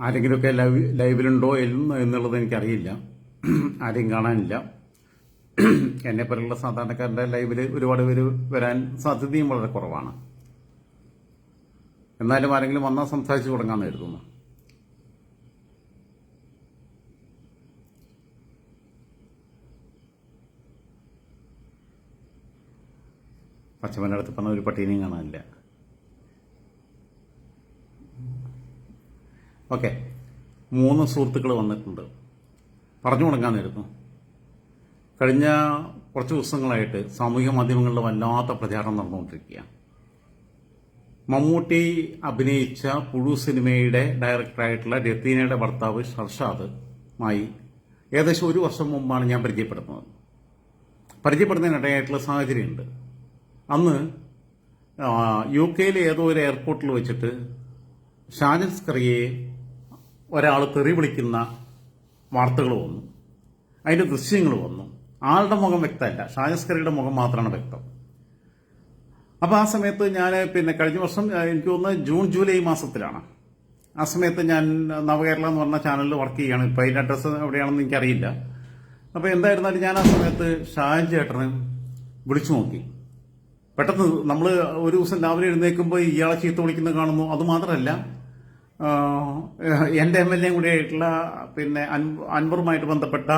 ആരെങ്കിലുമൊക്കെ ലൈവ് ലൈവിലുണ്ടോ എന്ന് എന്നുള്ളത് എനിക്കറിയില്ല. ആരെയും കാണാനില്ല. എന്നെ പോലുള്ള സാധാരണക്കാരുടെ ലൈവിൽ ഒരുപാട് പേര് വരാൻ സാധ്യതയും വളരെ കുറവാണ്. എന്നാലും ആരെങ്കിലും വന്നാൽ സംസാരിച്ചു തുടങ്ങാമെന്ന് കരുതുന്നു. പച്ചമന്റെ പറഞ്ഞ ഒരു പട്ടീനെയും കാണാനില്ല. ഓക്കെ. മൂന്ന് സുഹൃത്തുക്കൾ വന്നിട്ടുണ്ട്. പറഞ്ഞു തുടങ്ങാന്നിരുന്നു കഴിഞ്ഞ കുറച്ച് ദിവസങ്ങളായിട്ട് സാമൂഹ്യ മാധ്യമങ്ങളിൽ വല്ലാത്ത പ്രചാരണം നടന്നുകൊണ്ടിരിക്കുകയാണ്. മമ്മൂട്ടി അഭിനയിച്ച പുഴു സിനിമയുടെ ഡയറക്ടറായിട്ടുള്ള രത്തീനയുടെ ഭർത്താവ് ഷർഷാദുമായി ഏകദേശം ഒരു വർഷം മുമ്പാണ് ഞാൻ പരിചയപ്പെടുന്നത്. പരിചയപ്പെടുന്നതിനിടയായിട്ടുള്ള സാഹചര്യമുണ്ട്. അന്ന് യു കെയിലെ ഏതോ ഒരു എയർപോർട്ടിൽ വെച്ചിട്ട് ഷാജൻ സ്കറിയെ ഒരാൾ തെറി വിളിക്കുന്ന വാർത്തകൾ വന്നു. അതിന്റെ ദൃശ്യങ്ങൾ വന്നു. ആളുടെ മുഖം വ്യക്തമല്ല. ഷാജസ്കറിയുടെ മുഖം മാത്രമാണ് വ്യക്തം. അപ്പോൾ ആ സമയത്ത് ഞാൻ പിന്നെ കഴിഞ്ഞ വർഷം എനിക്ക് തോന്നുന്നത് ജൂൺ ജൂലൈ മാസത്തിലാണ്. ആ സമയത്ത് ഞാൻ നവകേരള എന്ന് പറഞ്ഞ ചാനലിൽ വർക്ക് ചെയ്യുകയാണ്. ഇപ്പം അതിന്റെ അഡ്രസ്സ് എവിടെയാണെന്ന് എനിക്കറിയില്ല. അപ്പോൾ എന്തായിരുന്നാലും ഞാൻ ആ സമയത്ത് ഷാജൻ ചേട്ടന് വിളിച്ചു നോക്കി. പെട്ടെന്ന് നമ്മൾ ഒരു ദിവസം രാവിലെ എഴുന്നേൽക്കുമ്പോൾ ഇയാളെ ചീത്ത വിളിക്കുന്നത് കാണുന്നു. അത് മാത്രമല്ല എന്റെ എം എൽ എയും കൂടി ആയിട്ടുള്ള പിന്നെ അൻ- അൻവറുമായിട്ട് ബന്ധപ്പെട്ട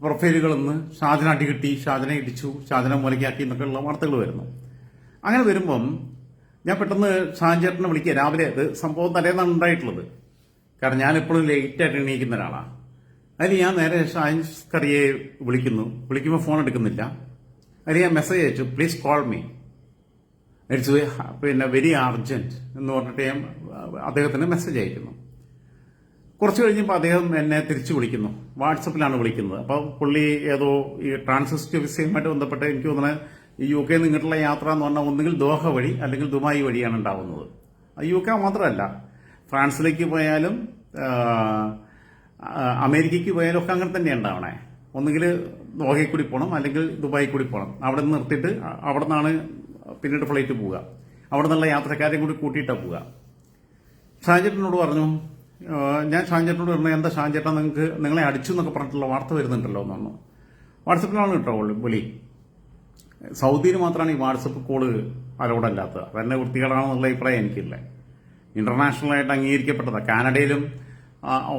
പ്രൊഫൈലുകളൊന്ന് ഷാജന അടി കിട്ടി ഷാജനെ ഇടിച്ചു ഷാജന മുലക്കാക്കി എന്നൊക്കെയുള്ള വാർത്തകൾ വരുന്നു. അങ്ങനെ വരുമ്പം ഞാൻ പെട്ടെന്ന് ഷാൻ ചേട്ടനെ വിളിക്കുക. രാവിലെ അത് സംഭവം തലേന്നാണ് ഉണ്ടായിട്ടുള്ളത്. കാരണം ഞാൻ എപ്പോഴും ലേറ്റായിട്ട് എണീക്കുന്ന ഒരാളാണ് അതിൽ ഞാൻ നേരെ ഷാൻസ് കറിയെ വിളിക്കുന്നു. വിളിക്കുമ്പോൾ ഫോൺ എടുക്കുന്നില്ല. അതിൽ ഞാൻ മെസ്സേജ് അയച്ചു പ്ലീസ് കോൾ മീ ഇറ്റ്സ് പിന്നെ വെരി അർജന്റ് എന്ന് പറഞ്ഞിട്ട് ഞാൻ അദ്ദേഹത്തിന് മെസ്സേജ് അയക്കുന്നു. കുറച്ച് കഴിഞ്ഞപ്പോൾ അദ്ദേഹം എന്നെ തിരിച്ചു വിളിക്കുന്നു. വാട്സപ്പിലാണ് വിളിക്കുന്നത്. അപ്പോൾ പുള്ളി ഏതോ ഈ ട്രാൻസിസ്റ്റ് വിസയുമായിട്ട് ബന്ധപ്പെട്ട് എനിക്ക് തോന്നുന്നത് ഈ യു കെ നിങ്ങോട്ടുള്ള യാത്ര എന്ന് പറഞ്ഞാൽ ഒന്നുകിൽ ദോഹ വഴി അല്ലെങ്കിൽ ദുബായ് വഴിയാണ് ഉണ്ടാവുന്നത്. യു കെ മാത്രമല്ല ഫ്രാൻസിലേക്ക് പോയാലും അമേരിക്കയ്ക്ക് പോയാലും ഒക്കെ അങ്ങനെ തന്നെ ഉണ്ടാവണേ. ഒന്നുകിൽ ദോഹയിൽ കൂടി പോകണം അല്ലെങ്കിൽ ദുബായിൽ കൂടി പോകണം അവിടെ നിന്ന് നിർത്തിയിട്ട് അവിടെ നിന്നാണ് പിന്നീട് ഫ്ലൈറ്റ് പോവുക. അവിടെ നിന്നുള്ള യാത്രക്കാരെയും കൂടി കൂട്ടിയിട്ടാണ് പോവുക. ഷാജേട്ടനോട് പറഞ്ഞു ഞാൻ ഷാജേട്ടനോട് പറഞ്ഞു എന്താ ഷാജേട്ടൻ നിങ്ങൾക്ക് നിങ്ങളെ അടിച്ചു എന്നൊക്കെ പറഞ്ഞിട്ടുള്ള വാർത്ത വരുന്നുണ്ടല്ലോ എന്ന് പറഞ്ഞു. വാട്സപ്പിലാണ് കേട്ടോ വിളി സൗദിയിൽ മാത്രമാണ് ഈ വാട്സപ്പ് കോൾ അലോഡ് അല്ലാത്തത് അതന്നെ വൃത്തികേടാണെന്നുള്ള അഭിപ്രായം എനിക്കില്ല. ഇന്റർനാഷണലായിട്ട് അംഗീകരിക്കപ്പെട്ടതാണ് കാനഡയിലും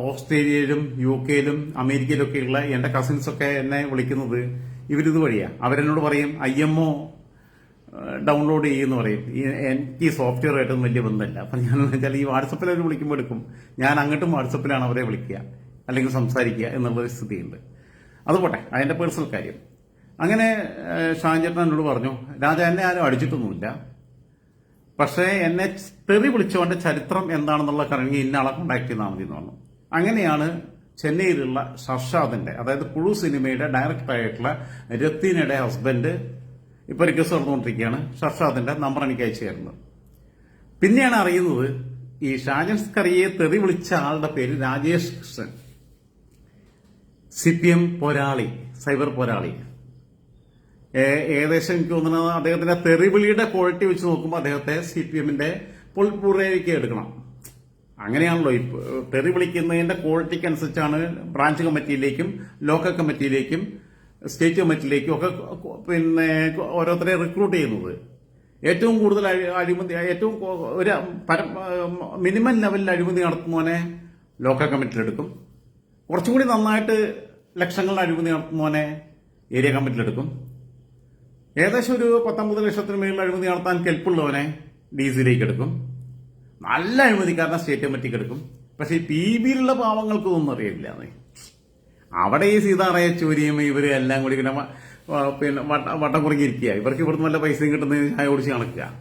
ഓസ്ട്രേലിയയിലും യു കെയിലും അമേരിക്കയിലൊക്കെയുള്ള എന്റെ കസിൻസൊക്കെ എന്നെ വിളിക്കുന്നത് ഇവരിത് വഴിയാണ് അവരെന്നോട് പറയും ഐ എം ഒ ഡൗൺലോഡ് ചെയ്യുന്ന പറയും. ഈ എനിക്ക് ആയിട്ടും വലിയ ബന്ധമില്ല. അപ്പം ഞാൻ വെച്ചാൽ ഈ വാട്സപ്പിൽ അവർ വിളിക്കുമ്പോൾ എടുക്കും. ഞാൻ അങ്ങോട്ടും വാട്സപ്പിലാണ് അവരെ വിളിക്കുക. അല്ലെങ്കിൽ സംസാരിക്കുക എന്നുള്ളൊരു സ്ഥിതിയുണ്ട്. അതുപോട്ടെ അതിന്റെ പേഴ്സണൽ കാര്യം. അങ്ങനെ ഷാൻചേട്ടൻ എന്നോട് പറഞ്ഞു രാജ എന്നെ ആരും അടിച്ചിട്ടൊന്നുമില്ല. പക്ഷേ എന്നെ തെറി വിളിച്ചവന്റെ ചരിത്രം എന്താണെന്നുള്ള കറങ്ങി ഇന്ന ആളെ കോണ്ടാക്ട് ചെയ്താൽ മതി എന്ന് പറഞ്ഞു. അങ്ങനെയാണ് ചെന്നൈയിലുള്ള ഷർഷാദിന്റെ അതായത് പുഴു സിനിമയുടെ ഡയറക്ടറായിട്ടുള്ള രത്തീനയുടെ ഹസ്ബൻഡ് ഇപ്പൊ റിക്വസ്റ്റ് നടന്നുകൊണ്ടിരിക്കുകയാണ് ഷർഷാദിന്റെ നമ്പർ എനിക്ക് അയച്ചു തരുന്നത് പിന്നെയാണ് അറിയുന്നത് ഈ ഷാജൻ സ്കറിയെ തെറി വിളിച്ച ആളുടെ പേര് Rajesh Krishnan. C P M പോരാളി സൈബർ പോരാളി. ഏകദേശം എനിക്ക് തോന്നുന്നത് അദ്ദേഹത്തിന്റെ തെറിവിളിയുടെ ക്വാളിറ്റി വെച്ച് നോക്കുമ്പോൾ അദ്ദേഹത്തെ സി പി എമ്മിന്റെ പുറേക്ക് എടുക്കണം. അങ്ങനെയാണല്ലോ ഇപ്പോൾ തെറി വിളിക്കുന്നതിന്റെ ക്വാളിറ്റിക്ക് അനുസരിച്ചാണ് ബ്രാഞ്ച് കമ്മിറ്റിയിലേക്കും ലോക്കൽ കമ്മിറ്റിയിലേക്കും സ്റ്റേറ്റ് കമ്മിറ്റിയിലേക്കും ഒക്കെ പിന്നെ ഓരോരുത്തരെ റിക്രൂട്ട് ചെയ്യുന്നത്. ഏറ്റവും കൂടുതൽ അഴി- അഴിമതി ഏറ്റവും ഒരു മിനിമം ലെവലിൽ അഴിമതി നടത്തുന്നവനെ ലോക്കൽ കമ്മിറ്റിയിലെടുക്കും കുറച്ചും കൂടി നന്നായിട്ട് ലക്ഷങ്ങളുടെ അഴിമതി നടത്തുന്നവനെ ഏരിയ കമ്മിറ്റിയിലെടുക്കും ഏകദേശം ഒരു പത്തൊമ്പത് ലക്ഷത്തിന് മേളിൽ അഴിമതി നടത്താൻ കെൽപ്പുള്ളവനെ ഡി സിയിലേക്ക് എടുക്കും. നല്ല അഴിമതിക്കാരനെ സ്റ്റേറ്റ് കമ്മിറ്റിക്ക് എടുക്കും. പക്ഷേ പി ബിയിലുള്ള പാവങ്ങൾക്ക് ഇതൊന്നും അറിയില്ല. അവിടെ ഈ സീതാറായ ചൂരിയും ഇവർ എല്ലാം കൂടി വ- പിന്നെ വട്ട- കുറുങ്ങിയിരിക്കുക ഇവർക്ക് ഇവിടുന്ന് നല്ല പൈസയും കിട്ടുന്നതിന് ചായ ഓടിച്ച് നടക്കുക.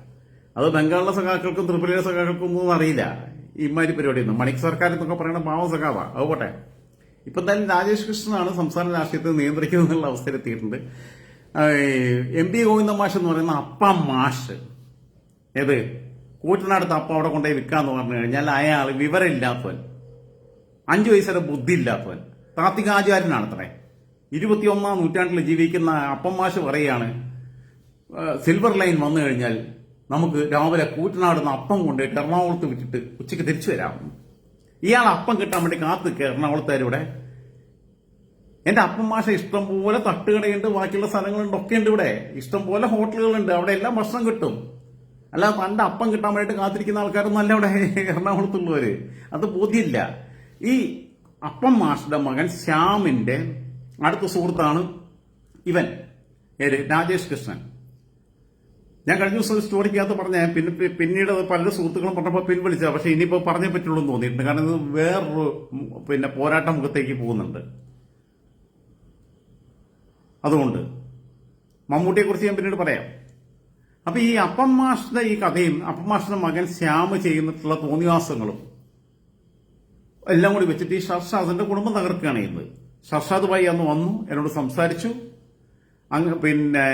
അത് ബംഗാളിലെ സഖാക്കൾക്കും ത്രിപുരയിലെ സഖാക്കൾക്കും ഒന്നും അറിയില്ല. ഇമാതിരി പരിപാടിയൊന്നും. മണിക് സർക്കാർ എന്നൊക്കെ പറയുന്ന പാവം സഖാവാ. അത് പോട്ടെ. ഇപ്പൊ എന്തായാലും രാജേഷ് കൃഷ്ണനാണ് സംസ്ഥാന രാഷ്ട്രീയത്തെ നിയന്ത്രിക്കുന്നത് എന്നുള്ള അവസ്ഥയിലെത്തിയിട്ടുണ്ട് എം പി ഗോവിന്ദ മാഷ് എന്ന് പറയുന്ന അപ്പ മാഷ്. ഏത്? കൂറ്റനടുത്ത് അപ്പ അവിടെ കൊണ്ടുപോയി വിൽക്കാന്ന് പറഞ്ഞു കഴിഞ്ഞാൽ അയാൾ വിവരമില്ലാത്തവൻ. അഞ്ചു വയസ്സുവരെ ബുദ്ധി ഇല്ലാത്തവൻ താത്വികാചാര്യനാണ് അത്രേ ഇരുപത്തിയൊന്നാം നൂറ്റാണ്ടിൽ ജീവിക്കുന്ന അപ്പം പറയുകയാണ് സിൽവർ ലൈൻ വന്നു കഴിഞ്ഞാൽ നമുക്ക് രാവിലെ കൂറ്റനാടുന്ന അപ്പം കൊണ്ടുപോയിട്ട് എറണാകുളത്ത് വിറ്റിട്ട് ഉച്ചയ്ക്ക് തിരിച്ചു വരാം. ഇയാൾ അപ്പം കിട്ടാൻ വേണ്ടി കാത്ത് എറണാകുളത്തുകാരിവിടെ. എന്റെ അപ്പം ഇഷ്ടം പോലെ തട്ടുകടയുണ്ട് ബാക്കിയുള്ള സ്ഥലങ്ങളുണ്ട് ഒക്കെ ഉണ്ട് ഇവിടെ. ഇഷ്ടം പോലെ ഹോട്ടലുകളുണ്ട് അവിടെ എല്ലാം ഭക്ഷണം കിട്ടും. അല്ല തന്റെ അപ്പം കിട്ടാൻ വേണ്ടിയിട്ട് കാത്തിരിക്കുന്ന ആൾക്കാരൊന്നും അല്ല ഇവിടെ എറണാകുളത്തുള്ളവര്. അത് ബോധ്യമില്ല. ഈ അപ്പം മാഷിന്റെ മകൻ ശ്യാമിന്റെ അടുത്ത സുഹൃത്താണ് ഇവൻ. ഏത് രാജേഷ് കൃഷ്ണൻ. ഞാൻ കഴിഞ്ഞ ദിവസം സ്റ്റോറിക്കകത്ത് പറഞ്ഞ പിന്നെ പിന്നീട് പല സുഹൃത്തുക്കളും പറഞ്ഞപ്പോൾ പിൻവലിച്ച പക്ഷെ ഇനിയിപ്പോ പറഞ്ഞേ പറ്റുള്ളൂ എന്ന് തോന്നിയിട്ടുണ്ട്. കാരണം ഇത് വേറൊരു പിന്നെ പോരാട്ട മുഖത്തേക്ക് പോകുന്നുണ്ട്. അതുകൊണ്ട് മമ്മൂട്ടിയെ കുറിച്ച് ഞാൻ പിന്നീട് പറയാം. അപ്പൊ ഈ അപ്പം മാഷിന്റെ ഈ കഥയും അപ്പം മാഷിന്റെ മകൻ ശ്യാമ് ചെയ്യുന്നിട്ടുള്ള തോന്നിവാസങ്ങളും എല്ലാം കൂടി വെച്ചിട്ട് ഈ ഷർഷാദിന്റെ കുടുംബം തകർക്കുകയാണ് ചെയ്യുന്നത്. ഷർഷാദ് ഭായി അന്ന് വന്നു എന്നോട് സംസാരിച്ചു. അങ്ങ് പിന്നെ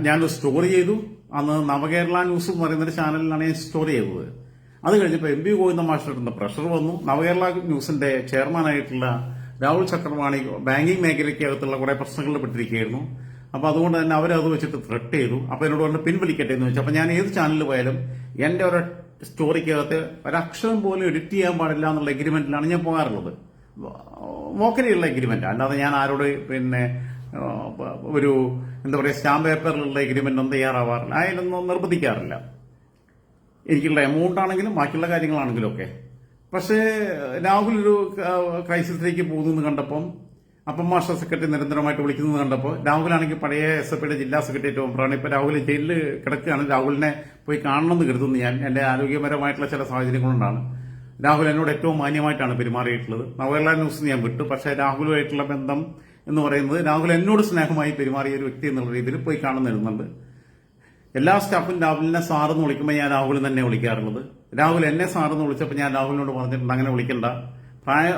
ഞാനൊരു സ്റ്റോറി ചെയ്തു. അന്ന് നവകേരള ന്യൂസ് എന്ന് പറയുന്ന ഒരു ചാനലിലാണ് ഞാൻ സ്റ്റോറി ചെയ്തത്. അത് കഴിഞ്ഞപ്പോൾ എം പി ഗോവിന്ദ മാഷ്ടറിന്റെ പ്രഷർ വന്നു. നവകേരള ന്യൂസിന്റെ ചെയർമാനായിട്ടുള്ള രാഹുൽ ചക്രവാണി ബാങ്കിങ് മേഖലയ്ക്കകത്തുള്ള കുറെ പ്രശ്നങ്ങളിൽ പെട്ടിരിക്കുകയായിരുന്നു. അപ്പൊ അതുകൊണ്ട് തന്നെ അവരത് വെച്ചിട്ട് ത്രെട്ട് ചെയ്തു. അപ്പോൾ എന്നോട് പറഞ്ഞു പിൻവലിക്കട്ടെ എന്ന് വെച്ചു. അപ്പോൾ ഞാൻ ഏത് ചാനലിൽ പോയാലും എന്റെ ഒരു സ്റ്റോറിക്കകത്ത് ഒരക്ഷരം പോലും എഡിറ്റ് ചെയ്യാൻ പാടില്ല എന്നുള്ള എഗ്രിമെന്റിലാണ് ഞാൻ പോകാറുള്ളത്. വോക്കലിയുള്ള എഗ്രിമെന്റ് അല്ലാതെ ഞാൻ ആരോട് പിന്നെ ഒരു എന്താ പറയുക സ്റ്റാമ്പ് പേപ്പറിലുള്ള എഗ്രിമെന്റ് ഒന്നും തയ്യാറാവാറില്ല. അതിലൊന്നും നിർബന്ധിക്കാറില്ല. എനിക്കുള്ള എമൗണ്ട് ആണെങ്കിലും ബാക്കിയുള്ള കാര്യങ്ങളാണെങ്കിലും ഒക്കെ. പക്ഷേ രാഹുൽ ഒരു ക്രൈസിസിലേക്ക് പോകുന്നു കണ്ടപ്പം അപ്പം മാസ്റ്റർ സെക്രട്ടറി നിരന്തരമായിട്ട് വിളിക്കുന്നത് കണ്ടപ്പോൾ രാഹുലാണെങ്കിൽ പഴയ എസ് എഫ് ഐയുടെ ജില്ലാ സെക്രട്ടേറിയറ്റ് മെമ്പറാണ് ഇപ്പൊ രാഹുൽ ജയിലിൽ കിടക്കുകയാണ് രാഹുലിനെ പോയി കാണണമെന്ന് കരുതുന്നു ഞാൻ. എന്റെ ആരോഗ്യപരമായിട്ടുള്ള ചില സാഹചര്യങ്ങളുണ്ടാണ് രാഹുൽ എന്നോട് ഏറ്റവും മാന്യമായിട്ടാണ് പെരുമാറിയിട്ടുള്ളത്. നവകേരള ന്യൂസ് ഞാൻ വിട്ടു. പക്ഷേ രാഹുലുമായിട്ടുള്ള ബന്ധം എന്ന് പറയുന്നത് രാഹുൽ എന്നോട് സ്നേഹമായി പെരുമാറിയ ഒരു വ്യക്തി എന്നുള്ള രീതിയിൽ പോയി കാണുന്നിരുന്നുണ്ട് എല്ലാ സ്റ്റാഫും രാഹുലിനെ സാറെന്ന് വിളിക്കുമ്പോൾ ഞാൻ രാഹുൽ തന്നെ വിളിക്കാറുള്ളത്. രാഹുൽ എന്നെ സാറെന്ന് വിളിച്ചപ്പോൾ ഞാൻ രാഹുലിനോട് പറഞ്ഞിട്ടുണ്ട് അങ്ങനെ വിളിക്കണ്ട. പ്രായ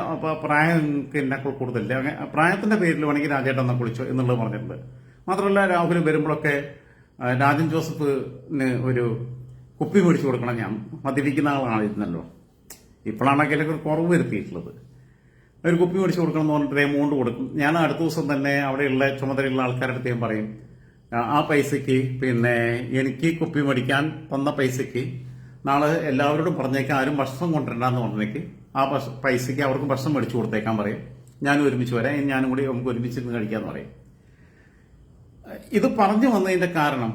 പ്രായം പിന്നെ കൊടുത്തില്ല പ്രായത്തിന്റെ പേരിൽ വേണമെങ്കിൽ രാജേട്ടൻ എന്നെ കുളിച്ചു എന്നുള്ളത് പറഞ്ഞിട്ടുണ്ട്. മാത്രമല്ല രാഹുൽ വരുമ്പോഴൊക്കെ രാജൻ ജോസഫിന് ഒരു കുപ്പി മേടിച്ചു കൊടുക്കണം ഞാൻ. മദ്യപിക്കുന്ന ആളാണിരുന്നല്ലോ ഇപ്പോഴാണ് അതിലൊക്കെ ഒരു കുറവ് വരുത്തിയിട്ടുള്ളത്. ഒരു കുപ്പി മേടിച്ചു കൊടുക്കണം എന്ന് പറഞ്ഞിട്ട് എമൗണ്ട് കൊടുക്കും. ഞാൻ അടുത്ത ദിവസം തന്നെ അവിടെയുള്ള ചുമതലയുള്ള ആൾക്കാരുടെ അടുത്ത് ഞാൻ പറയും ആ പൈസയ്ക്ക് പിന്നെ എനിക്ക് കുപ്പി മേടിക്കാൻ തന്ന പൈസയ്ക്ക് നാളെ എല്ലാവരോടും പറഞ്ഞേക്കാം ആരും ഭക്ഷണം കൊണ്ടുവരണ്ടെന്ന് പറഞ്ഞേക്ക് ആ പൈസയ്ക്ക് അവർക്ക് ഭക്ഷണം മേടിച്ചു കൊടുത്തേക്കാൻ പറയും. ഞാനും ഒരുമിച്ച് വരാം. ഞാനും കൂടി നമുക്ക് ഒരുമിച്ചിരുന്ന് കഴിക്കാന്ന് പറയും. ഇത് പറഞ്ഞു വന്നതിന്റെ കാരണം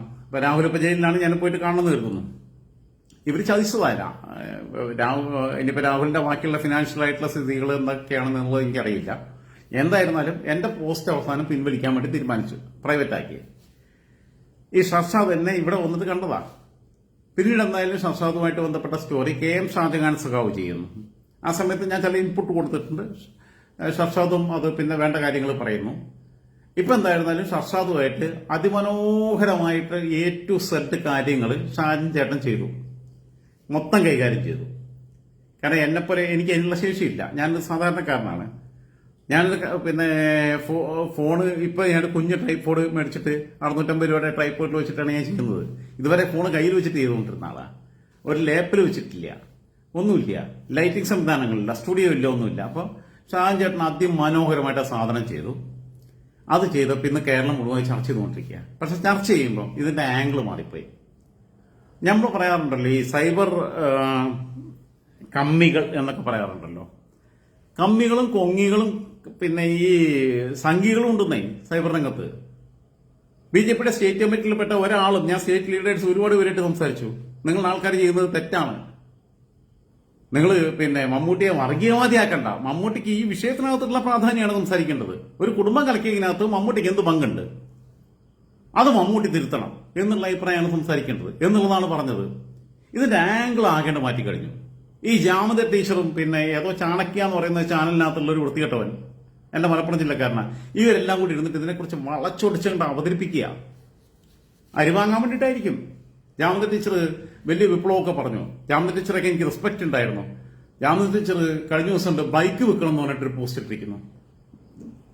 ഇപ്പൊ ജയിലിലാണ് ഞാൻ പോയിട്ട് കാണണമെന്ന് കരുതുന്നു. ഇവർ ചതിച്ചതല്ല രാഹുൽ ഇനിയിപ്പോ രാഹുലിന്റെ ബാക്കിയുള്ള ഫിനാൻഷ്യൽ ആയിട്ടുള്ള സ്ഥിതികൾ എന്തൊക്കെയാണെന്നുള്ളത് എനിക്കറിയില്ല. എന്തായിരുന്നാലും എന്റെ പോസ്റ്റ് അവസാനം പിൻവലിക്കാൻ വേണ്ടി തീരുമാനിച്ചു. പ്രൈവറ്റ് ആക്കി. ഈ ഷർഷാദ് എന്നെ ഇവിടെ വന്നിട്ട് കണ്ടതാ. പിന്നീട് എന്തായാലും ഷർഷാദുമായിട്ട് ബന്ധപ്പെട്ട സ്റ്റോറി കെ എം ഷാജഹാൻ സഖാവ് ചെയ്യുന്നു. ആ സമയത്ത് ഞാൻ ചില ഇൻപുട്ട് കൊടുത്തിട്ടുണ്ട്. ഷർഷാദും അത് പിന്നെ വേണ്ട കാര്യങ്ങൾ പറയുന്നു. ഇപ്പം എന്തായിരുന്നാലും ഷർഷാദുമായിട്ട് അതിമനോഹരമായിട്ട് എ ടു സെഡ് കാര്യങ്ങൾ ഷാജൻ ചേട്ടൻ ചെയ്തു. മൊത്തം കൈകാര്യം ചെയ്തു. കാരണം എന്നെപ്പോലെ എനിക്ക് അതിനുള്ള ശേഷിയില്ല. ഞാനൊരു സാധാരണക്കാരനാണ്. ഞാൻ പിന്നെ ഫോണ് ഇപ്പം ഞാൻ കുഞ്ഞ് ട്രൈപ്പോഡ് മേടിച്ചിട്ട് അറുന്നൂറ്റമ്പത് രൂപയുടെ ട്രൈപ്പോഡിൽ വെച്ചിട്ടാണ് ഞാൻ ചെയ്യുന്നത്. ഇതുവരെ ഫോൺ കയ്യിൽ വെച്ചിട്ട് ചെയ്തുകൊണ്ടിരുന്ന ആളാണ് ഒരു ലേപ്പിൽ വെച്ചിട്ടില്ല. ഒന്നുമില്ല. ലൈറ്റിംഗ് സംവിധാനങ്ങളില്ല സ്റ്റുഡിയോ ഇല്ല ഒന്നുമില്ല. അപ്പോൾ ഷാജൻ ചേട്ടൻ അതിമനോഹരമായിട്ട് ആ സാധനം ചെയ്തു. അത് ചെയ്തപ്പോൾ ഇന്ന് കേരളം മുഴുവൻ ചർച്ച ചെയ്തുകൊണ്ടിരിക്കുക. പക്ഷെ ചർച്ച ചെയ്യുമ്പോൾ ഇതിന്റെ ആംഗിൾ മാറിപ്പോയി. നമ്മൾ പറയാറുണ്ടല്ലോ ഈ സൈബർ കമ്മികൾ എന്നൊക്കെ പറയാറുണ്ടല്ലോ. കമ്മികളും കൊങ്ങികളും പിന്നെ ഈ സംഘികളും ഉണ്ടെന്നേ സൈബർ രംഗത്ത്. ബി ജെ പിയുടെ സ്റ്റേറ്റ് കമ്മിറ്റിയിൽപ്പെട്ട ഒരാളും ഞാൻ സ്റ്റേറ്റ് ലീഡേഴ്സ് ഒരുപാട് പേരായിട്ട് സംസാരിച്ചു. നിങ്ങൾ ആൾക്കാർ ചെയ്യുന്നത് തെറ്റാണ്. നിങ്ങൾ പിന്നെ മമ്മൂട്ടിയെ വർഗീയവാദിയാക്കണ്ട. മമ്മൂട്ടിക്ക് ഈ വിഷയത്തിനകത്തുള്ള പ്രാധാന്യമാണ് സംസാരിക്കേണ്ടത്. ഒരു കുടുംബം കളിക്കുന്നതിനകത്ത് മമ്മൂട്ടിക്ക് എന്ത് പങ്കുണ്ട്? അത് മമ്മൂട്ടി തിരുത്തണം എന്നുള്ള അഭിപ്രായമാണ് സംസാരിക്കേണ്ടത്. എന്നുള്ളതാണ് പറഞ്ഞത്. ഇതിന്റെ ആംഗിൾ ആകേണ്ട മാറ്റിക്കഴിഞ്ഞു. ഈ ജാമത ടീച്ചറും പിന്നെ ഏതോ ചാണക്യ എന്ന് പറയുന്ന ചാനലിനകത്തുള്ള ഒരു വൃത്തികെട്ടവൻ എന്റെ മലപ്പുറം ജില്ലക്കാരനാ ഇവരെല്ലാം കൂടി ഇരുന്നിട്ട് ഇതിനെക്കുറിച്ച് വളച്ചൊടിച്ചുകൊണ്ട് അവതരിപ്പിക്കുക. അരി വാങ്ങാൻ വേണ്ടിയിട്ടായിരിക്കും. ജാമത ടീച്ചർ വലിയ വിപ്ലവമൊക്കെ പറഞ്ഞു. ജാമത ടീച്ചറൊക്കെ എനിക്ക് റെസ്പെക്ട് ഉണ്ടായിരുന്നു. ജാമത ടീച്ചർ കഴിഞ്ഞ ദിവസം ബൈക്ക് വെക്കണം എന്ന് പറഞ്ഞിട്ടൊരു പോസ്റ്റ് ഇട്ടിരിക്കുന്നു.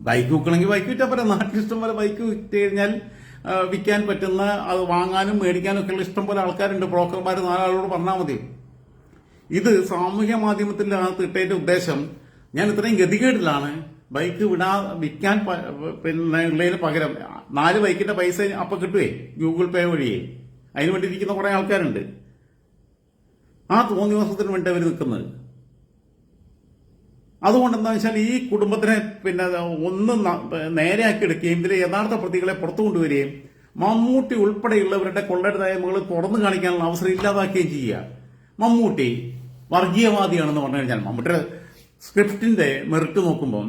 ബൈക്ക് വിൽക്കണമെങ്കിൽ ബൈക്ക് വിറ്റാൽ പറയാം നാട്ടിൽ ഇഷ്ടം പോലെ ബൈക്ക് വിറ്റ് കഴിഞ്ഞാൽ വിൽക്കാൻ പറ്റുന്ന അത് വാങ്ങാനും മേടിക്കാനും ഒക്കെ ഇഷ്ടം പോലെ ആൾക്കാരുണ്ട്. ബ്രോക്കർമാർ നാലാളോട് പറഞ്ഞാൽ മതി. ഇത് സാമൂഹ്യ മാധ്യമത്തിന്റെ അകത്ത് ഇട്ടതിന്റെ ഉദ്ദേശം ഞാൻ ഇത്രയും ഗതികേടിലാണ് ബൈക്ക് വിടാ വിൽക്കാൻ പിന്നെ ഉള്ളതിന് പകരം നാല് ബൈക്കിന്റെ പൈസ അപ്പൊ കിട്ടുവേ? ഗൂഗിൾ പേ വഴിയേ. അതിന് വേണ്ടി ഇരിക്കുന്ന കുറെ ആൾക്കാരുണ്ട്. ആ തോന്നിയ ദിവസത്തിന് വേണ്ടി അവർ നിൽക്കുന്നത്. അതുകൊണ്ട് എന്താ വെച്ചാൽ ഈ കുടുംബത്തിനെ പിന്നെ ഒന്ന് നേരെയാക്കി എടുക്കുകയും ഇതിലെ യഥാർത്ഥ പ്രതികളെ പുറത്തു കൊണ്ടുവരികയും മമ്മൂട്ടി ഉൾപ്പെടെയുള്ളവരുടെ കൊള്ളരുതായ്മകൾ തുറന്നു കാണിക്കാനുള്ള അവസരം ഇല്ലാതാക്കുകയും ചെയ്യുക. മമ്മൂട്ടി വർഗീയവാദിയാണെന്ന് പറഞ്ഞു കഴിഞ്ഞാൽ മമ്മൂട്ടിയുടെ സ്ക്രിപ്റ്റിന്റെ മെറിറ്റ് നോക്കുമ്പം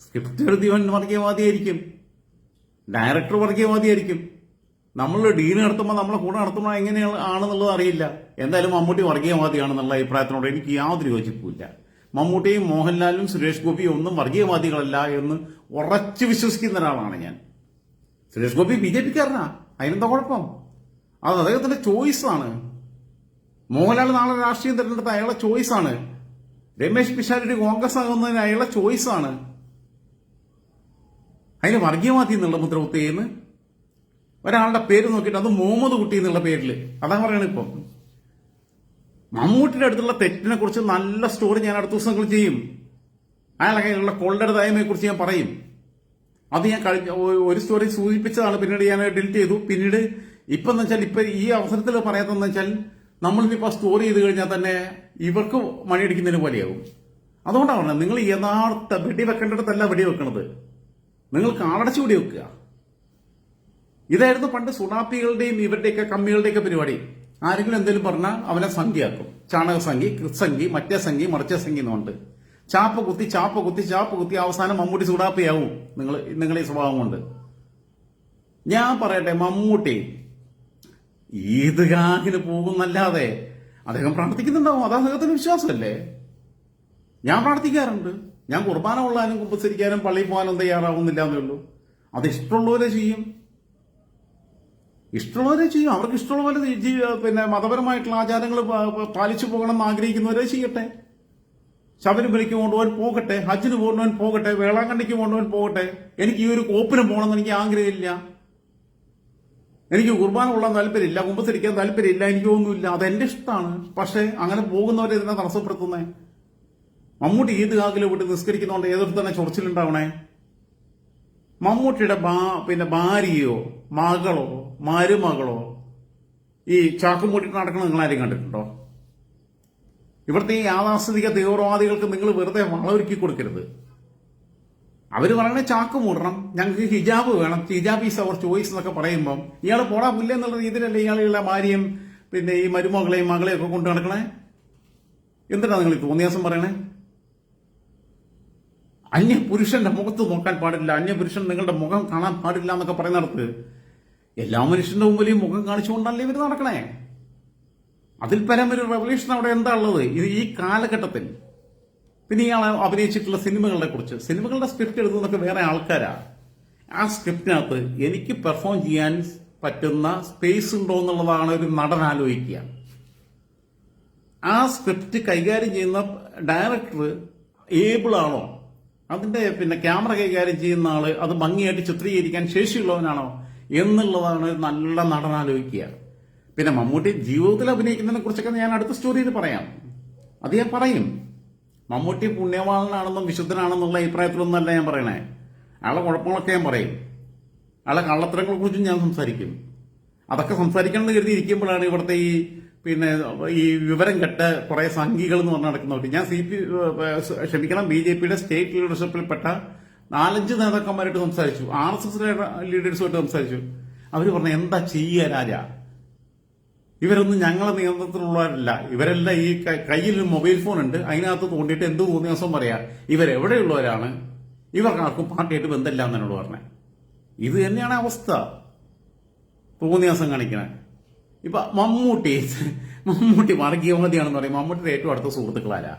സ്ക്രിപ്റ്റ് എഴുതിയവൻ വർഗീയവാദിയായിരിക്കും. ഡയറക്ടർ വർഗീയവാദിയായിരിക്കും. നമ്മൾ ഡീൻ നടത്തുമ്പോൾ നമ്മളെ കൂടെ നടത്തുമ്പോൾ എങ്ങനെയാണ് ആണെന്നുള്ളത് അറിയില്ല. എന്തായാലും മമ്മൂട്ടി വർഗീയവാദിയാണെന്നുള്ള അഭിപ്രായത്തിനോട് എനിക്ക് യാതൊരു യോജിപ്പുമില്ല. മമ്മൂട്ടിയും മോഹൻലാലും സുരേഷ് ഗോപിയും ഒന്നും വർഗീയവാദികളല്ല എന്ന് ഉറച്ചു വിശ്വസിക്കുന്ന ഒരാളാണ് ഞാൻ. സുരേഷ് ഗോപി ബി ജെ പിക്കാരനാ. അതിനെന്താ കുഴപ്പം? അത് അദ്ദേഹത്തിന്റെ ചോയ്സാണ്. മോഹൻലാൽ നാളെ രാഷ്ട്രീയം തിരഞ്ഞെടുത്ത അയാളുടെ ചോയ്സാണ്. രമേശ് പിഷാരടി കോൺഗ്രസ് ആകുന്നതിന് അയാളുടെ ചോയ്സാണ്. അതിന് വർഗീയവാദി എന്നുള്ള മുദ്ര കുത്തിയെന്ന് ഒരാളുടെ പേര് നോക്കിയിട്ട് അത് മുഹമ്മദ് കുട്ടി എന്നുള്ള പേരിൽ അതാ പറയണ ഇപ്പം. മമ്മൂട്ടിയുടെ അടുത്തുള്ള തെറ്റിനെ കുറിച്ച് നല്ല സ്റ്റോറി ഞാൻ അടുത്ത ദിവസങ്ങൾ ചെയ്യും. അയാളുടെ കയ്യിലുള്ള കൊള്ളരുതായ്മയെ കുറിച്ച് ഞാൻ പറയും. അത് ഞാൻ കഴിഞ്ഞ ഒരു സ്റ്റോറി സൂചിപ്പിച്ചതാണ്. പിന്നീട് ഞാൻ ഡിലീറ്റ് ചെയ്തു. പിന്നീട് ഇപ്പം എന്ന് വെച്ചാൽ ഇപ്പൊ ഈ അവസരത്തിൽ പറയാത്തതെന്ന് വെച്ചാൽ നമ്മളിപ്പോ സ്റ്റോറി ചെയ്ത് കഴിഞ്ഞാൽ തന്നെ ഇവർക്ക് മണിയടിക്കുന്നതിന് പോലെയാകും അതുകൊണ്ടാണ് നിങ്ങൾ യഥാർത്ഥ വെടിവെക്കേണ്ടിടത്തല്ല വെടിവെക്കണത്. നിങ്ങൾ കാളടച്ച് വെടിവെക്കുക. ഇതായിരുന്നു പണ്ട് സുണാപ്പികളുടെയും ഇവരുടെയൊക്കെ കമ്മികളുടെയൊക്കെ പരിപാടി. ആരെങ്കിലും എന്തെങ്കിലും പറഞ്ഞാൽ അവനെ സംഖ്യയാക്കും. ചാണക സംഖ്യ കൃത്സംഖ്യ മറ്റേ സംഖ്യ മറിച്ച സംഖ്യ എന്നുണ്ട് ചാപ്പ കുത്തി ചാപ്പ കുത്തി ചാപ്പ കുത്തി അവസാനം മമ്മൂട്ടി സുടാപ്പിയാവും നിങ്ങൾ നിങ്ങളെ ഈ സ്വഭാവം കൊണ്ട്. ഞാൻ പറയട്ടെ മമ്മൂട്ടി. ഈദ്ഗാഹിന് പോകുന്നല്ലാതെ അദ്ദേഹം പ്രാർത്ഥിക്കുന്നുണ്ടാവും. അത് അദ്ദേഹത്തിന് വിശ്വാസമല്ലേ? ഞാൻ പ്രാർത്ഥിക്കാറുണ്ട്. ഞാൻ കുർബാന കൊള്ളാനും കുമ്പസരിക്കാനും പള്ളിയിൽ പോകാനും തയ്യാറാവുന്നില്ല എന്നേ ഉള്ളൂ. അത് ഇഷ്ടമുള്ളവരെ ചെയ്യും. ഇഷ്ടമുള്ളവരെ ചെയ്യും. അവർക്ക് ഇഷ്ടമുള്ള പോലെ പിന്നെ മതപരമായിട്ടുള്ള ആചാരങ്ങൾ പാലിച്ചു പോകണം എന്ന് ആഗ്രഹിക്കുന്നവരെ ചെയ്യട്ടെ. ശബരിമലയ്ക്ക് കൊണ്ടുപോകാൻ പോകട്ടെ ഹജ്ജിന് പോകുന്നവൻ പോകട്ടെ വേളാങ്കണ്ണിക്ക് കൊണ്ടുപോകാൻ പോകട്ടെ. എനിക്ക് ഈ ഒരു കോപ്പിന് പോകണമെന്ന് എനിക്ക് ആഗ്രഹമില്ല. എനിക്ക് കുർബാന കൊള്ളാൻ താല്പര്യമില്ല കുമ്പസരിക്കാൻ താല്പര്യമില്ല എനിക്കൊന്നുമില്ല അതെന്റെ ഇഷ്ടമാണ്. പക്ഷേ അങ്ങനെ പോകുന്നവരെ ഇതിനെ തടസ്സപ്പെടുത്തുന്നേ. മമ്മൂട്ടി കാക്കിലെ വിട്ട് നിസ്കരിക്കുന്നതുകൊണ്ട് ഏതൊരു തന്നെ ചൊറിച്ചിലുണ്ടാവണേ? മമ്മൂട്ടിയുടെ ബാ പിന്നെ ഭാര്യയോ മകളോ മരുമകളോ ഈ ചാക്കും മൂട്ടിട്ട് നടക്കണം നിങ്ങൾ ആരും കണ്ടിട്ടുണ്ടോ? ഇവിടുത്തെ ഈ യാഥാസ്ഥിതിക തീവ്രവാദികൾക്ക് നിങ്ങൾ വെറുതെ വളമൊരുക്കി കൊടുക്കരുത്. അവർ പറയണ ചാക്ക് മൂടണം ഞങ്ങൾക്ക് ഹിജാബ് വേണം ഹിജാബ് ഈസ് അവർ ചോയ്സ് എന്നൊക്കെ പറയുമ്പം ഇയാൾ പോടാ പുല്ല എന്നുള്ള രീതിയിലല്ലേ ഇയാളുള്ള ഭാര്യയും പിന്നെ ഈ മരുമകളെയും മകളെയും ഒക്കെ കൊണ്ടു നടക്കണേ? എന്തിനാ നിങ്ങൾ തോന്നിയാസം പറയണേ? അന്യ പുരുഷന്റെ മുഖത്ത് നോക്കാൻ പാടില്ല. അന്യ പുരുഷൻ നിങ്ങളുടെ മുഖം കാണാൻ പാടില്ല എന്നൊക്കെ പറയുന്നിടത്ത് എല്ലാ മനുഷ്യന്റെ മുമ്പിൽ മുഖം കാണിച്ചുകൊണ്ടല്ലേ ഇവർ നടക്കണേ? അതിൽ പരം ഒരു റെവല്യൂഷൻ അവിടെ എന്താ ഉള്ളത്? ഇത് ഈ കാലഘട്ടത്തിൽ പിന്നെ ഇയാൾ അഭിനയിച്ചിട്ടുള്ള സിനിമകളെ കുറിച്ച്. സിനിമകളുടെ സ്ക്രിപ്റ്റ് എഴുതുന്നതൊക്കെ വേറെ ആൾക്കാരാ. ആ സ്ക്രിപ്റ്റിനകത്ത് എനിക്ക് പെർഫോം ചെയ്യാൻ പറ്റുന്ന സ്പേസ് ഉണ്ടോ എന്നുള്ളതാണ് ഒരു നടൻ ആലോചിക്കുക. ആ സ്ക്രിപ്റ്റ് കൈകാര്യം ചെയ്യുന്ന ഡയറക്ടർ ഏബിൾ ആണോ? അതിന്റെ പിന്നെ ക്യാമറ കൈകാര്യം ചെയ്യുന്ന ആൾ അത് ഭംഗിയായിട്ട് ചിത്രീകരിക്കാൻ ശേഷിയുള്ളവനാണോ എന്നുള്ളതാണ് നല്ല നടൻ ആലോചിക്കുക. പിന്നെ മമ്മൂട്ടി ജീവിതത്തിൽ അഭിനയിക്കുന്നതിനെ കുറിച്ചൊക്കെ ഞാൻ അടുത്ത സ്റ്റോറിയിൽ പറയാം. അത് ഞാൻ പറയും. മമ്മൂട്ടി പുണ്യവാളനാണെന്നും വിശുദ്ധനാണെന്നുള്ള അഭിപ്രായത്തിലൊന്നല്ല ഞാൻ പറയണേ. അയാളെ കുഴപ്പങ്ങളൊക്കെ ഞാൻ പറയും. അയാളെ കള്ളത്തരങ്ങളെ കുറിച്ചും ഞാൻ സംസാരിക്കും. അതൊക്കെ സംസാരിക്കണം എന്ന് കരുതി ഇരിക്കുമ്പോഴാണ് ഇവിടുത്തെ ഈ പിന്നെ ഈ വിവരം കെട്ട കുറെ സംഘികൾ എന്ന് പറഞ്ഞ നടക്കുന്നവർ ഞാൻ സി പി ക്ഷമിക്കണം ബി ജെ പിയുടെ സ്റ്റേറ്റ് ലീഡർഷിപ്പിൽപ്പെട്ട നാലഞ്ച് നേതാക്കന്മാരായിട്ട് സംസാരിച്ചു. ആർ എസ് എസ് ലീഡേഴ്സുമായിട്ട് സംസാരിച്ചു. അവർ പറഞ്ഞു എന്താ ചെയ്യുക രാജ ഇവരൊന്നും ഞങ്ങളെ നിയന്ത്രണത്തിലുള്ളവരല്ല. ഇവരെല്ലാം ഈ കയ്യിൽ മൊബൈൽ ഫോൺ ഉണ്ട് അതിനകത്ത് തോണ്ടിയിട്ട് എന്ത് തോന്നിയ ദിവസം പറയാ ഇവരെവിടെയുള്ളവരാണ് ഇവർക്കാർക്കും പാർട്ടിയായിട്ട് ബന്ധമില്ല എന്നോട് പറഞ്ഞത് ഇത് തന്നെയാണ് അവസ്ഥ. തോന്നിയാസം കാണിക്കണേ. ഇപ്പൊ മമ്മൂട്ടി മമ്മൂട്ടി വർഗീയവാദിയാണെന്ന് പറയും. മമ്മൂട്ടിയുടെ ഏറ്റവും അടുത്ത സുഹൃത്തുക്കളാരാ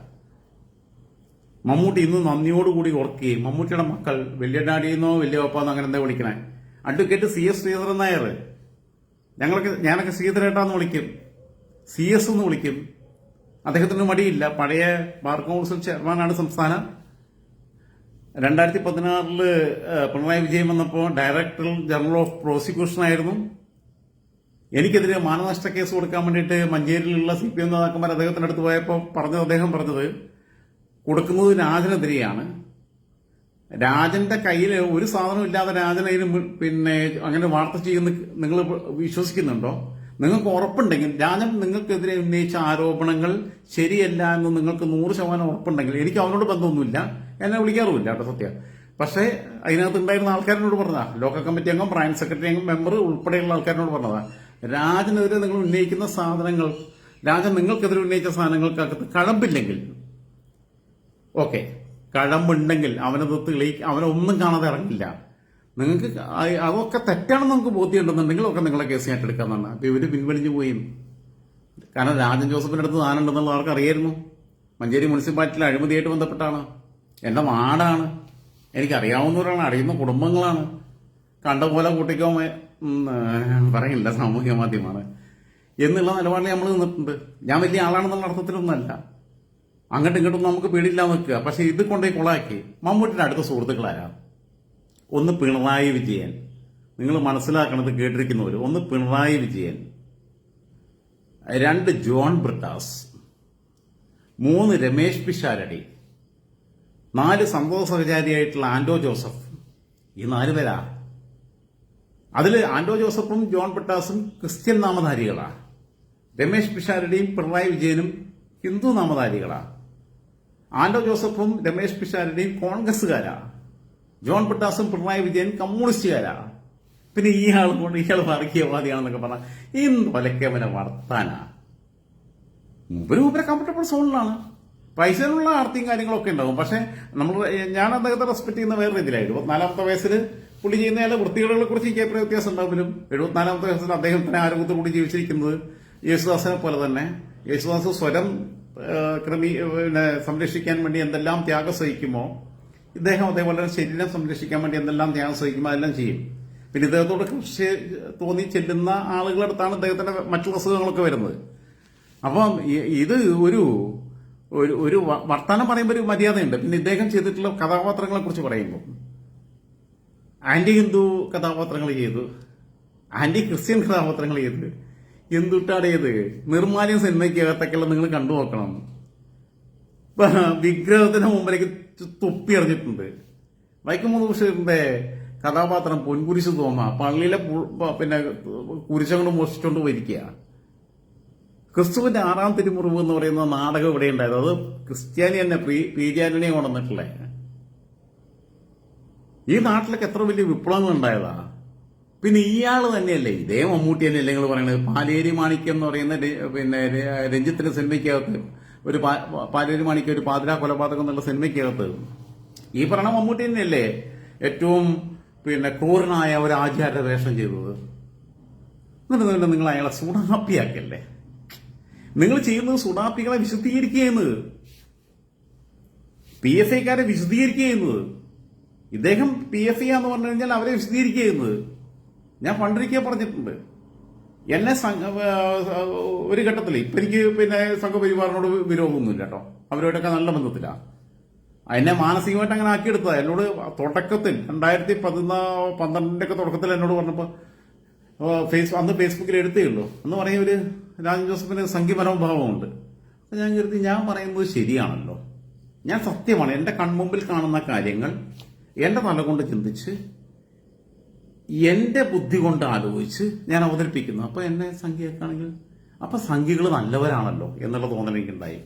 മമ്മൂട്ടി ഇന്ന് നന്ദിയോടുകൂടി ഓർക്കുകയും മമ്മൂട്ടിയുടെ മക്കൾ വലിയ ഡാഡിയെന്നോ വലിയ പപ്പാന്നോ അങ്ങനെ എന്താ വിളിക്കണേ? Advocate C S Sreedharan Nair. ഞങ്ങളൊക്കെ ഞാനൊക്കെ ശ്രീധരേട്ടാന്ന് വിളിക്കും. സി എസ് എന്ന് വിളിക്കും. അദ്ദേഹത്തിന് മടിയില്ല. പഴയ ബാർ കൗൺസിൽ ചെയർമാനാണ് സംസ്ഥാനം. രണ്ടായിരത്തി പതിനാറിൽ പിണറായി വിജയൻ വന്നപ്പോൾ ഡയറക്ടർ ജനറൽ ഓഫ് പ്രോസിക്യൂഷൻ ആയിരുന്നു. എനിക്കെതിരെ മാനനഷ്ട കേസ് കൊടുക്കാൻ വേണ്ടിയിട്ട് മഞ്ചേരിയിലുള്ള സി പി എം നേതാക്കന്മാർ അദ്ദേഹത്തിന്റെ അടുത്ത് പോയപ്പോൾ പറഞ്ഞത് അദ്ദേഹം പറഞ്ഞത് കൊടുക്കുന്നത് രാജനെതിരെയാണ്. രാജന്റെ കയ്യിൽ ഒരു സാധനം ഇല്ലാതെ രാജൻ പിന്നെ അങ്ങനെ വാർത്ത ചെയ്യുന്ന നിങ്ങൾ വിശ്വസിക്കുന്നുണ്ടോ? നിങ്ങൾക്ക് ഉറപ്പുണ്ടെങ്കിൽ രാജൻ നിങ്ങൾക്കെതിരെ ഉന്നയിച്ച ആരോപണങ്ങൾ ശരിയല്ല എന്ന് നിങ്ങൾക്ക് നൂറ് ശതമാനം ഉറപ്പുണ്ടെങ്കിൽ എനിക്ക് അവനോട് ബന്ധമൊന്നുമില്ല. എന്നെ വിളിക്കാറുമില്ല കേട്ടോ സത്യം. പക്ഷേ അതിനകത്ത് ഉണ്ടായിരുന്ന ആൾക്കാരനോട് പറഞ്ഞതാ. ലോക്കൽ കമ്മിറ്റി അംഗം പ്രൈം സെക്രട്ടറി അംഗം മെമ്പർ ഉൾപ്പെടെയുള്ള ആൾക്കാരനോട് പറഞ്ഞതാ. രാജനെതിരെ നിങ്ങൾ ഉന്നയിക്കുന്ന സാധനങ്ങൾ രാജൻ നിങ്ങൾക്കെതിരെ ഉന്നയിച്ച സാധനങ്ങൾക്കകത്ത് കഴമ്പില്ലെങ്കിൽ ഓക്കെ കഴമ്പുണ്ടെങ്കിൽ അവനത് തെളി അവനൊന്നും കാണാതെ ഇറങ്ങില്ല. നിങ്ങൾക്ക് അതൊക്കെ തെറ്റാണെന്ന് നമുക്ക് ബോധ്യമുണ്ടെന്നുണ്ടെങ്കിൽ ഒക്കെ നിങ്ങളെ കേസ് ഏറ്റെടുക്കാന്നാണ് അപ്പൊ ഇവർ പിൻവലിഞ്ഞു പോയി. കാരണം രാജൻ ജോസഫിന്റെ അടുത്ത് താനുണ്ടെന്നുള്ള ആൾക്ക് അറിയായിരുന്നു? മഞ്ചേരി മുനിസിപ്പാലിറ്റിയിൽ അഴിമതിയായിട്ട് ബന്ധപ്പെട്ടാണ്. എന്റെ നാടാണ്. എനിക്കറിയാവുന്നവരാണ് അറിയുന്ന കുടുംബങ്ങളാണ്. കണ്ട പോലെ കൂട്ടിക്കോ പറയില്ല സാമൂഹ്യ മാധ്യമമാണ്. എന്നുള്ള നിലപാടിൽ നമ്മൾ നിന്നിട്ടുണ്ട്. ഞാൻ വലിയ ആളാണെന്നുള്ള അർത്ഥത്തിലൊന്നല്ല. അങ്ങോട്ടും ഇങ്ങോട്ടും നമുക്ക് പേടിയില്ല നിൽക്കുക. പക്ഷെ ഇത് കൊണ്ടേ കൊളാക്കി. മമ്മൂട്ടിയുടെ അടുത്ത സുഹൃത്തുക്കളാരാ? ഒന്ന് പിണറായി വിജയൻ. നിങ്ങൾ മനസ്സിലാക്കണത് കേട്ടിരിക്കുന്നവർ ഒന്ന് പിണറായി വിജയൻ. രണ്ട് ജോൺ ബ്രിട്ടാസ്. മൂന്ന് രമേശ് പിഷാരടി. നാല് സന്തോഷ സഹചാരിയായിട്ടുള്ള ആൻഡോ ജോസഫ്. ഈ നാല് പേരാ? അതിൽ ആന്റോ ജോസഫും ജോൺ പെട്ടാസും ക്രിസ്ത്യൻ നാമധാരികളാണ് രമേശ് പിഷാരടിയും പിണറായി വിജയനും ഹിന്ദു നാമധാരികളാണ് ആന്റോ ജോസഫും രമേശ് പിഷാരടിയും കോൺഗ്രസ്സുകാരാ. ജോൺ പെട്ടാസും പിണറായി വിജയൻ കമ്മ്യൂണിസ്റ്റുകാരാ. പിന്നെ ഈ ആൾ കൊണ്ട് ഇയാൾ വർഗീയവാദിയാണെന്നൊക്കെ പറഞ്ഞാൽ ഈ കൊലക്കേവനെ വർത്താനാ. മുമ്പൊരു മൂപ്പരെ കംഫർട്ടബിൾ സോണിലാണ്. പൈസയിലുള്ള ആർത്തിയും കാര്യങ്ങളൊക്കെ ഉണ്ടാവും. പക്ഷെ നമ്മൾ ഞാൻ അദ്ദേഹത്തെ റെസ്പെക്ട് ചെയ്യുന്ന വേറെ രീതിയിലായി നാലാമത്തെ വയസ്സിൽ പുള്ളി ചെയ്യുന്ന ചില വൃത്തികളെ കുറിച്ച് എനിക്ക് അഭിപ്രായ വ്യത്യാസം ഉണ്ടാവില്ലും എഴുപത്തിനാലാമത്തെ വയസ്സിൽ അദ്ദേഹത്തിന് ആരോഗ്യത്തോടുകൂടി ജീവിച്ചിരിക്കുന്നത് യേശുദാസിനെ പോലെ തന്നെ. യേശുദാസ് സ്വരം ക്രമീ പിന്നെ സംരക്ഷിക്കാൻ വേണ്ടി എന്തെല്ലാം ത്യാഗം സഹിക്കുമോ ഇദ്ദേഹം അതേപോലെ ശരീരം സംരക്ഷിക്കാൻ വേണ്ടി എന്തെല്ലാം ത്യാഗം സഹിക്കുമോ അതെല്ലാം ചെയ്യും. പിന്നെ ഇദ്ദേഹത്തോട് കൃഷി തോന്നി ചെല്ലുന്ന ആളുകളുടെ അടുത്താണ് ഇദ്ദേഹത്തിന്റെ മറ്റുള്ള അസുഖങ്ങളൊക്കെ വരുന്നത്. അപ്പം ഇത് ഒരു ഒരു വർത്തമാനം പറയുമ്പോൾ ഒരു മര്യാദയുണ്ട്. പിന്നെ ഇദ്ദേഹം ചെയ്തിട്ടുള്ള കഥാപാത്രങ്ങളെ കുറിച്ച് പറയുമ്പോൾ. ആന്റി ഹിന്ദു കഥാപാത്രങ്ങൾ ചെയ്തു. ആന്റി ക്രിസ്ത്യൻ കഥാപാത്രങ്ങൾ ചെയ്ത്. എന്തുട്ടാണ് ചെയ്ത് നിർമ്മാല്യം സിനിമയ്ക്കകത്തൊക്കെയുള്ള നിങ്ങൾ കണ്ടു നോക്കണം. വിഗ്രഹത്തിന് മുമ്പിലേക്ക് തുപ്പി എറിഞ്ഞിട്ടുണ്ട്. വൈക്കം മുതൂഷന്റെ കഥാപാത്രം പൊൻകുരിശ് തോമ പള്ളിയിലെ പിന്നെ കുരിശങ്ങൾ മോഷിച്ചുകൊണ്ട് പോയിരിക്കുക ക്രിസ്തുവിന്റെ ആറാം തിരുമുറിവ് എന്ന് പറയുന്ന നാടകം ഇവിടെ ഉണ്ടായത് അത് ക്രിസ്ത്യാനി തന്നെ പ്രീ പീരിയാനിനെ കൊണ്ടുവന്നിട്ടുള്ളേ. ഈ നാട്ടിലൊക്കെ എത്ര വലിയ വിപ്ലവം ഉണ്ടായതാ? പിന്നെ ഇയാൾ തന്നെയല്ലേ ഇതേ മമ്മൂട്ടി തന്നെയല്ലേ നിങ്ങൾ പറയുന്നത് പാലേരി മാണിക്യം എന്ന് പറയുന്ന പിന്നെ രഞ്ജിത്തിന്റെ സിനിമയ്ക്കകത്ത് ഒരു പാലേരി മാണിക്യം ഒരു പാതിരാ കൊലപാതകം എന്നുള്ള സിനിമയ്ക്കകത്ത്. ഈ പറഞ്ഞ മമ്മൂട്ടി തന്നെയല്ലേ ഏറ്റവും പിന്നെ ക്രൂരനായ ഒരു ആചാര്യ വേഷം ചെയ്തത്? എന്നിട്ട് നിങ്ങൾ അയാളെ സുഡാപ്പിയാക്കല്ലേ? നിങ്ങൾ ചെയ്യുന്നത് സുഡാപ്പികളെ വിശദീകരിക്കുന്നത് പി എസ് ഐക്കാരെ വിശദീകരിക്കുന്നത് ഇദ്ദേഹം പി എഫ് ഐ എന്ന് പറഞ്ഞു കഴിഞ്ഞാൽ അവരെ വിശദീകരിക്കുന്നത് ഞാൻ പണ്ടിരിക്കെ പറഞ്ഞിട്ടുണ്ട്. എന്നെ ഒരു ഘട്ടത്തിൽ ഇപ്പൊ എനിക്ക് പിന്നെ സംഘപരിവാറിനോട് വിരോധമൊന്നുമില്ല കേട്ടോ. അവരോടൊക്കെ നല്ല ബന്ധത്തിലാണ് എന്നെ മാനസികമായിട്ട് അങ്ങനെ ആക്കിയെടുത്തത്. എന്നോട് തുടക്കത്തിൽ രണ്ടായിരത്തി പതിനാ പന്ത്രണ്ടിന്റെ ഒക്കെ തുടക്കത്തിൽ എന്നോട് പറഞ്ഞപ്പോൾ ഫേസ് അന്ന് ഫേസ്ബുക്കിൽ എടുത്തേ ഉള്ളൂ. എന്ന് പറയുന്ന ഒരു രാജൻ ജോസഫിന് സംഖ്യമനോഭാവമുണ്ട് അപ്പൊ ഞാൻ കരുതി ഞാൻ പറയുന്നത് ശരിയാണല്ലോ. ഞാൻ സത്യമാണ്. എന്റെ കൺമുമ്പിൽ കാണുന്ന കാര്യങ്ങൾ എന്റെ തല കൊണ്ട് ചിന്തിച്ച് എന്റെ ബുദ്ധി കൊണ്ട് ആലോചിച്ച് ഞാൻ അവതരിപ്പിക്കുന്നു. അപ്പോൾ എന്നെ സംഖ്യയൊക്കെയാണെങ്കിൽ അപ്പോൾ സംഖ്യകൾ നല്ലവരാണല്ലോ എന്നുള്ള തോന്നൽ എനിക്കുണ്ടായി.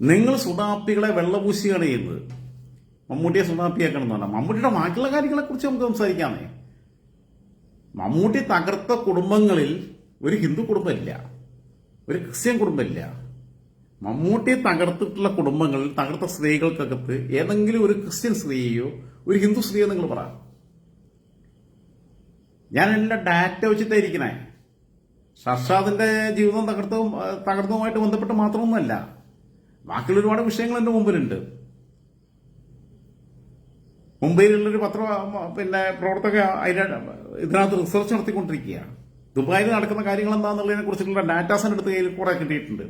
നിങ്ങൾ സുഡാപ്പികളെ വെള്ളപൂശിയാണ് ചെയ്യുന്നത്. മമ്മൂട്ടിയെ സുഡാപ്പിയാക്കണം എന്ന് പറഞ്ഞാൽ മമ്മൂട്ടിയുടെ ബാക്കിയുള്ള കാര്യങ്ങളെക്കുറിച്ച് നമുക്ക് സംസാരിക്കാമേ. മമ്മൂട്ടി തകർത്ത കുടുംബങ്ങളിൽ ഒരു ഹിന്ദു കുടുംബമില്ല. ഒരു ക്രിസ്ത്യൻ കുടുംബമില്ല. മമ്മൂട്ടി തകർത്തിട്ടുള്ള കുടുംബങ്ങളിൽ തകർത്ത സ്ത്രീകൾക്കകത്ത് ഏതെങ്കിലും ഒരു ക്രിസ്ത്യൻ സ്ത്രീയോ ഒരു ഹിന്ദു സ്ത്രീയോ നിങ്ങൾ പറ. ഞാൻ എല്ലാ ഡാറ്റ വെച്ചിട്ടായിരിക്കണേ. ഷർഷാദിന്റെ ജീവിതം തകർത്തതും തകർത്തതുമായിട്ട് ബന്ധപ്പെട്ട് മാത്രമൊന്നുമല്ല. ബാക്കിയുള്ള ഒരുപാട് വിഷയങ്ങൾ എന്റെ മുമ്പിലുണ്ട്. മുംബൈയിലുള്ളൊരു പത്ര പിന്നെ പ്രവർത്തക അതിന്റെ ഇതിനകത്ത് റിസർച്ച് നടത്തിക്കൊണ്ടിരിക്കുകയാണ്. ദുബായിൽ നടക്കുന്ന കാര്യങ്ങൾ എന്താണെന്നുള്ളതിനെ കുറിച്ചിട്ടുള്ള ഡാറ്റാസിന്റെ അടുത്ത് കയ്യിൽ കുറെ കിട്ടിയിട്ടുണ്ട്.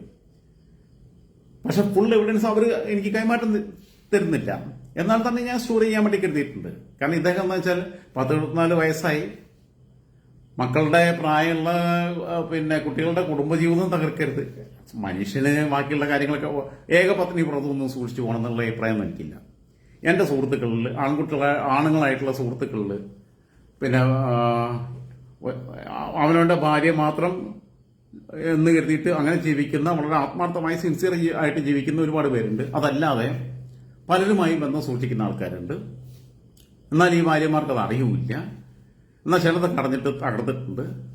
പക്ഷെ ഫുൾ എവിഡൻസ് അവർ എനിക്ക് കൈമാറ്റം തരുന്നില്ല. എന്നാൽ തന്നെ ഞാൻ സ്റ്റോർ ചെയ്യാൻ വേണ്ടി കരുതിയിട്ടുണ്ട്. കാരണം ഇദ്ദേഹം എന്താ വെച്ചാൽ പത്ത് എഴുപത്തിനാല് വയസ്സായി. മക്കളുടെ പ്രായമുള്ള പിന്നെ കുട്ടികളുടെ കുടുംബജീവിതം തകർക്കരുത്. മനുഷ്യന് ബാക്കിയുള്ള കാര്യങ്ങളൊക്കെ ഏക പത്നി പുറത്തൊന്നും സൂക്ഷിച്ചു പോകണം എന്നുള്ള അഭിപ്രായം എനിക്കില്ല. എന്റെ സുഹൃത്തുക്കളിൽ ആൺകുട്ടികളെ ആണുങ്ങളായിട്ടുള്ള സുഹൃത്തുക്കളിൽ പിന്നെ അവനവന്റെ ഭാര്യ മാത്രം എന്ന് കരുതിയിട്ട് അങ്ങനെ ജീവിക്കുന്ന വളരെ ആത്മാർത്ഥമായി സിൻസിയർ ആയിട്ട് ജീവിക്കുന്ന ഒരുപാട് പേരുണ്ട്. അതല്ലാതെ പലരുമായി ബന്ധം സൂക്ഷിക്കുന്ന ആൾക്കാരുണ്ട്. എന്നാൽ ഈ ഭാര്യമാർക്ക് അത് അറിയില്ല എന്നാൽ ചിലതൊക്കെ അറിഞ്ഞിട്ട് തകർത്തിട്ടുണ്ട്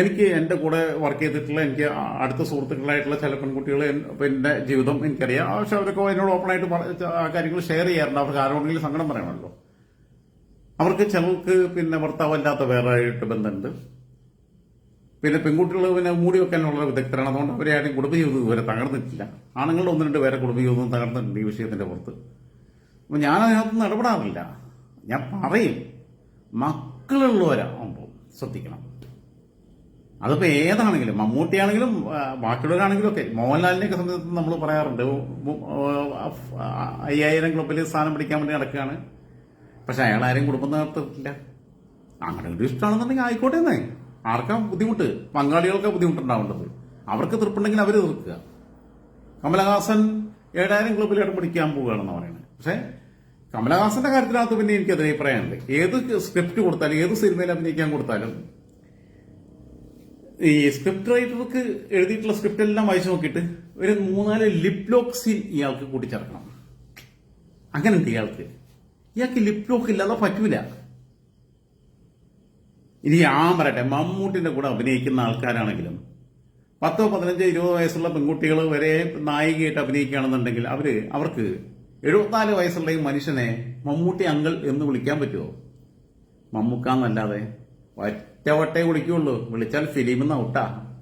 എനിക്ക് എന്റെ കൂടെ വർക്ക് ചെയ്തിട്ടുള്ള എനിക്ക് അടുത്ത സുഹൃത്തുക്കളായിട്ടുള്ള ചില പെൺകുട്ടികൾ പിന്നെ ജീവിതം എനിക്കറിയാം. പക്ഷെ അവരൊക്കെ എന്നോട് ഓപ്പണായിട്ട് ആ കാര്യങ്ങൾ ഷെയർ ചെയ്യാറുണ്ട്. അവർക്ക് ആരോടെങ്കിലും സങ്കടം പറയണമല്ലോ. അവർക്ക് ചിലർക്ക് പിന്നെ ഭർത്താവല്ലാത്ത വേറെ ആയിട്ട് ബന്ധമുണ്ട്. പിന്നെ പെൺകുട്ടികൾ പിന്നെ മൂടി വെക്കാനുള്ള വിദഗ്ധരാണ്. അതുകൊണ്ട് അവരെ ആരും കുടുംബജീവിതം ഇതുവരെ തകർന്നിട്ടില്ല. ആണുങ്ങളുടെ ഒന്ന് രണ്ട് പേരെ കുടുംബജീവിതം തകർന്നിട്ടുണ്ട് ഈ വിഷയത്തിന്റെ പുറത്ത്. അപ്പൊ ഞാൻ അതിനകത്തൊന്നും ഇടപെടാറില്ല. ഞാൻ പറയും മക്കളുള്ളവരാകുമ്പോൾ ശ്രദ്ധിക്കണം. അതിപ്പോ ഏതാണെങ്കിലും മമ്മൂട്ടിയാണെങ്കിലും ബാക്കിയുള്ളവരാണെങ്കിലും ഒക്കെ മോഹൻലാലിനെയൊക്കെ സംബന്ധിച്ച് നമ്മൾ പറയാറുണ്ട്. അയ്യായിരം ക്ലബിൽ സ്ഥാനം പിടിക്കാൻ വേണ്ടി നടക്കുകയാണ്. പക്ഷെ അയാൾ ആരും കുടുംബം നടത്തിട്ടില്ല അങ്ങനെ ഒരു ഇഷ്ടമാണെന്നുണ്ടെങ്കിൽ ആയിക്കോട്ടെ എന്നേ. ആർക്കാ ബുദ്ധിമുട്ട്? പങ്കാളികൾക്ക് ബുദ്ധിമുട്ടുണ്ടാവേണ്ടത്. അവർക്ക് തീർപ്പുണ്ടെങ്കിൽ അവർ തീർക്കുക. കമലഹാസൻ ഏഴായിരം ക്ലബിൽ ഇടം പിടിക്കാൻ പോവുകയാണെന്ന് പറയുന്നത്. പക്ഷേ കമലഹാസന്റെ കാര്യത്തിനകത്ത് പിന്നെ എനിക്ക് അതിന് അഭിപ്രായമുണ്ട്. ഏത് സ്ക്രിപ്റ്റ് കൊടുത്താലും ഏത് സിനിമയിൽ അഭിനയിക്കാൻ കൊടുത്താലും ഈ സ്ക്രിപ്റ്റ് റൈറ്റർക്ക് എഴുതിയിട്ടുള്ള സ്ക്രിപ്റ്റ് എല്ലാം വായിച്ചു നോക്കിയിട്ട് ഒരു മൂന്നാൽ ലിപ് ലോക്ക് സീൻ ഇയാൾക്ക് കൂട്ടിച്ചേർക്കണം. അങ്ങനെ ഇയാൾക്ക്? ഇയാൾക്ക് ലിപ് ലോക്ക് ഇല്ലാതെ പറ്റൂല. ഇനി ഞാൻ പറയട്ടെ കൂടെ അഭിനയിക്കുന്ന ആൾക്കാരാണെങ്കിലും പത്തോ പതിനഞ്ചോ ഇരുപതോ വയസ്സുള്ള പെൺകുട്ടികൾ വരെ നായികയായിട്ട് അഭിനയിക്കുകയാണെന്നുണ്ടെങ്കിൽ അവർ അവർക്ക് എഴുപത്തിനാല് വയസ്സുള്ള ഈ മനുഷ്യനെ മമ്മൂട്ടി അങ്കിൾ എന്ന് വിളിക്കാൻ പറ്റുമോ മമ്മൂക്കാന്നല്ലാതെ ഒറ്റവട്ടേ വിളിക്കുള്ളൂ. വിളിച്ചാൽ ഫിലിമെന്ന് ഔട്ടാ.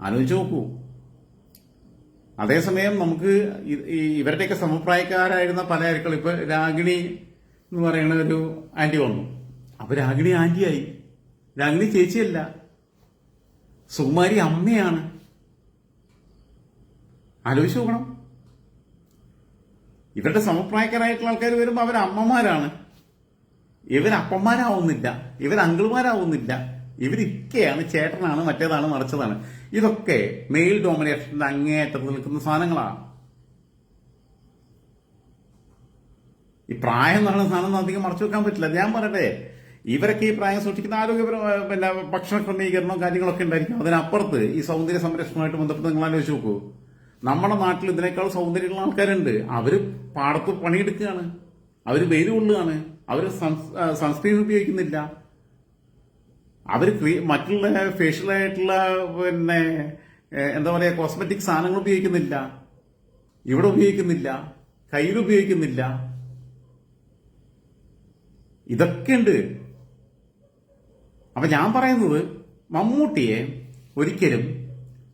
ആലോചിച്ച് നോക്കൂ. അതേസമയം നമുക്ക് ഇവരുടെയൊക്കെ സമപ്രായക്കാരായിരുന്ന പല ആൾക്കാർ ഇപ്പൊ രാഗിണി എന്ന് പറയുന്ന ഒരു ആന്റി വന്നു. അപ്പൊ രാഗിണി ആന്റിയായി. രാഗിണി ചേച്ചിയല്ല. സുകുമാരി അമ്മയാണ്. ആലോചിച്ച് നോക്കണം. ഇവരുടെ സമപ്രായക്കാരായിട്ടുള്ള ആൾക്കാർ വരുമ്പോൾ അവർ അമ്മമാരാണ്. ഇവർ അപ്പന്മാരാവുന്നില്ല ഇവർ അങ്കിൾമാരാവുന്നില്ല ഇവരിക്കയാണ് ചേട്ടനാണ് മറ്റേതാണ് മറിച്ചതാണ്. ഇതൊക്കെ മെയിൽ ഡോമിനേഷന്റെ അങ്ങേയറ്റത്ത് നിൽക്കുന്ന സാധനങ്ങളാണ്. ഈ പ്രായം എന്ന് പറയുന്ന സാധനം അധികം മറച്ചു വെക്കാൻ പറ്റില്ല. ഞാൻ പറയട്ടെ ഇവരൊക്കെ ഈ പ്രായം സൂക്ഷിക്കുന്ന ആരോഗ്യപരമായ പിന്നെ ഭക്ഷണ ക്രമീകരണവും കാര്യങ്ങളൊക്കെ ഉണ്ടായിരിക്കും. അതിനപ്പുറത്ത് ഈ സൗന്ദര്യ സംരക്ഷണവുമായിട്ട് ബന്ധപ്പെട്ട് നിങ്ങൾ ആലോചിച്ച് നോക്കൂ. നമ്മുടെ നാട്ടിൽ ഇതിനേക്കാൾ സൗന്ദര്യമുള്ള ആൾക്കാരുണ്ട്. അവർ പാടത്ത് പണിയെടുക്കുകയാണ്. അവർ വെയിൽ കൊള്ളുകയാണ്. അവർ സൺസ്ക്രീൻ ഉപയോഗിക്കുന്നില്ല. ക്രീ- മറ്റുള്ള ഫേഷ്യലായിട്ടുള്ള പിന്നെ എന്താ പറയുക കോസ്മെറ്റിക് സാധനങ്ങൾ ഉപയോഗിക്കുന്നില്ല. ഇവിടെ ഉപയോഗിക്കുന്നില്ല. കയ്യിൽ ഉപയോഗിക്കുന്നില്ല. ഇതൊക്കെയുണ്ട് അപ്പൊ ഞാൻ പറയുന്നത് മമ്മൂട്ടിയെ ഒരിക്കലും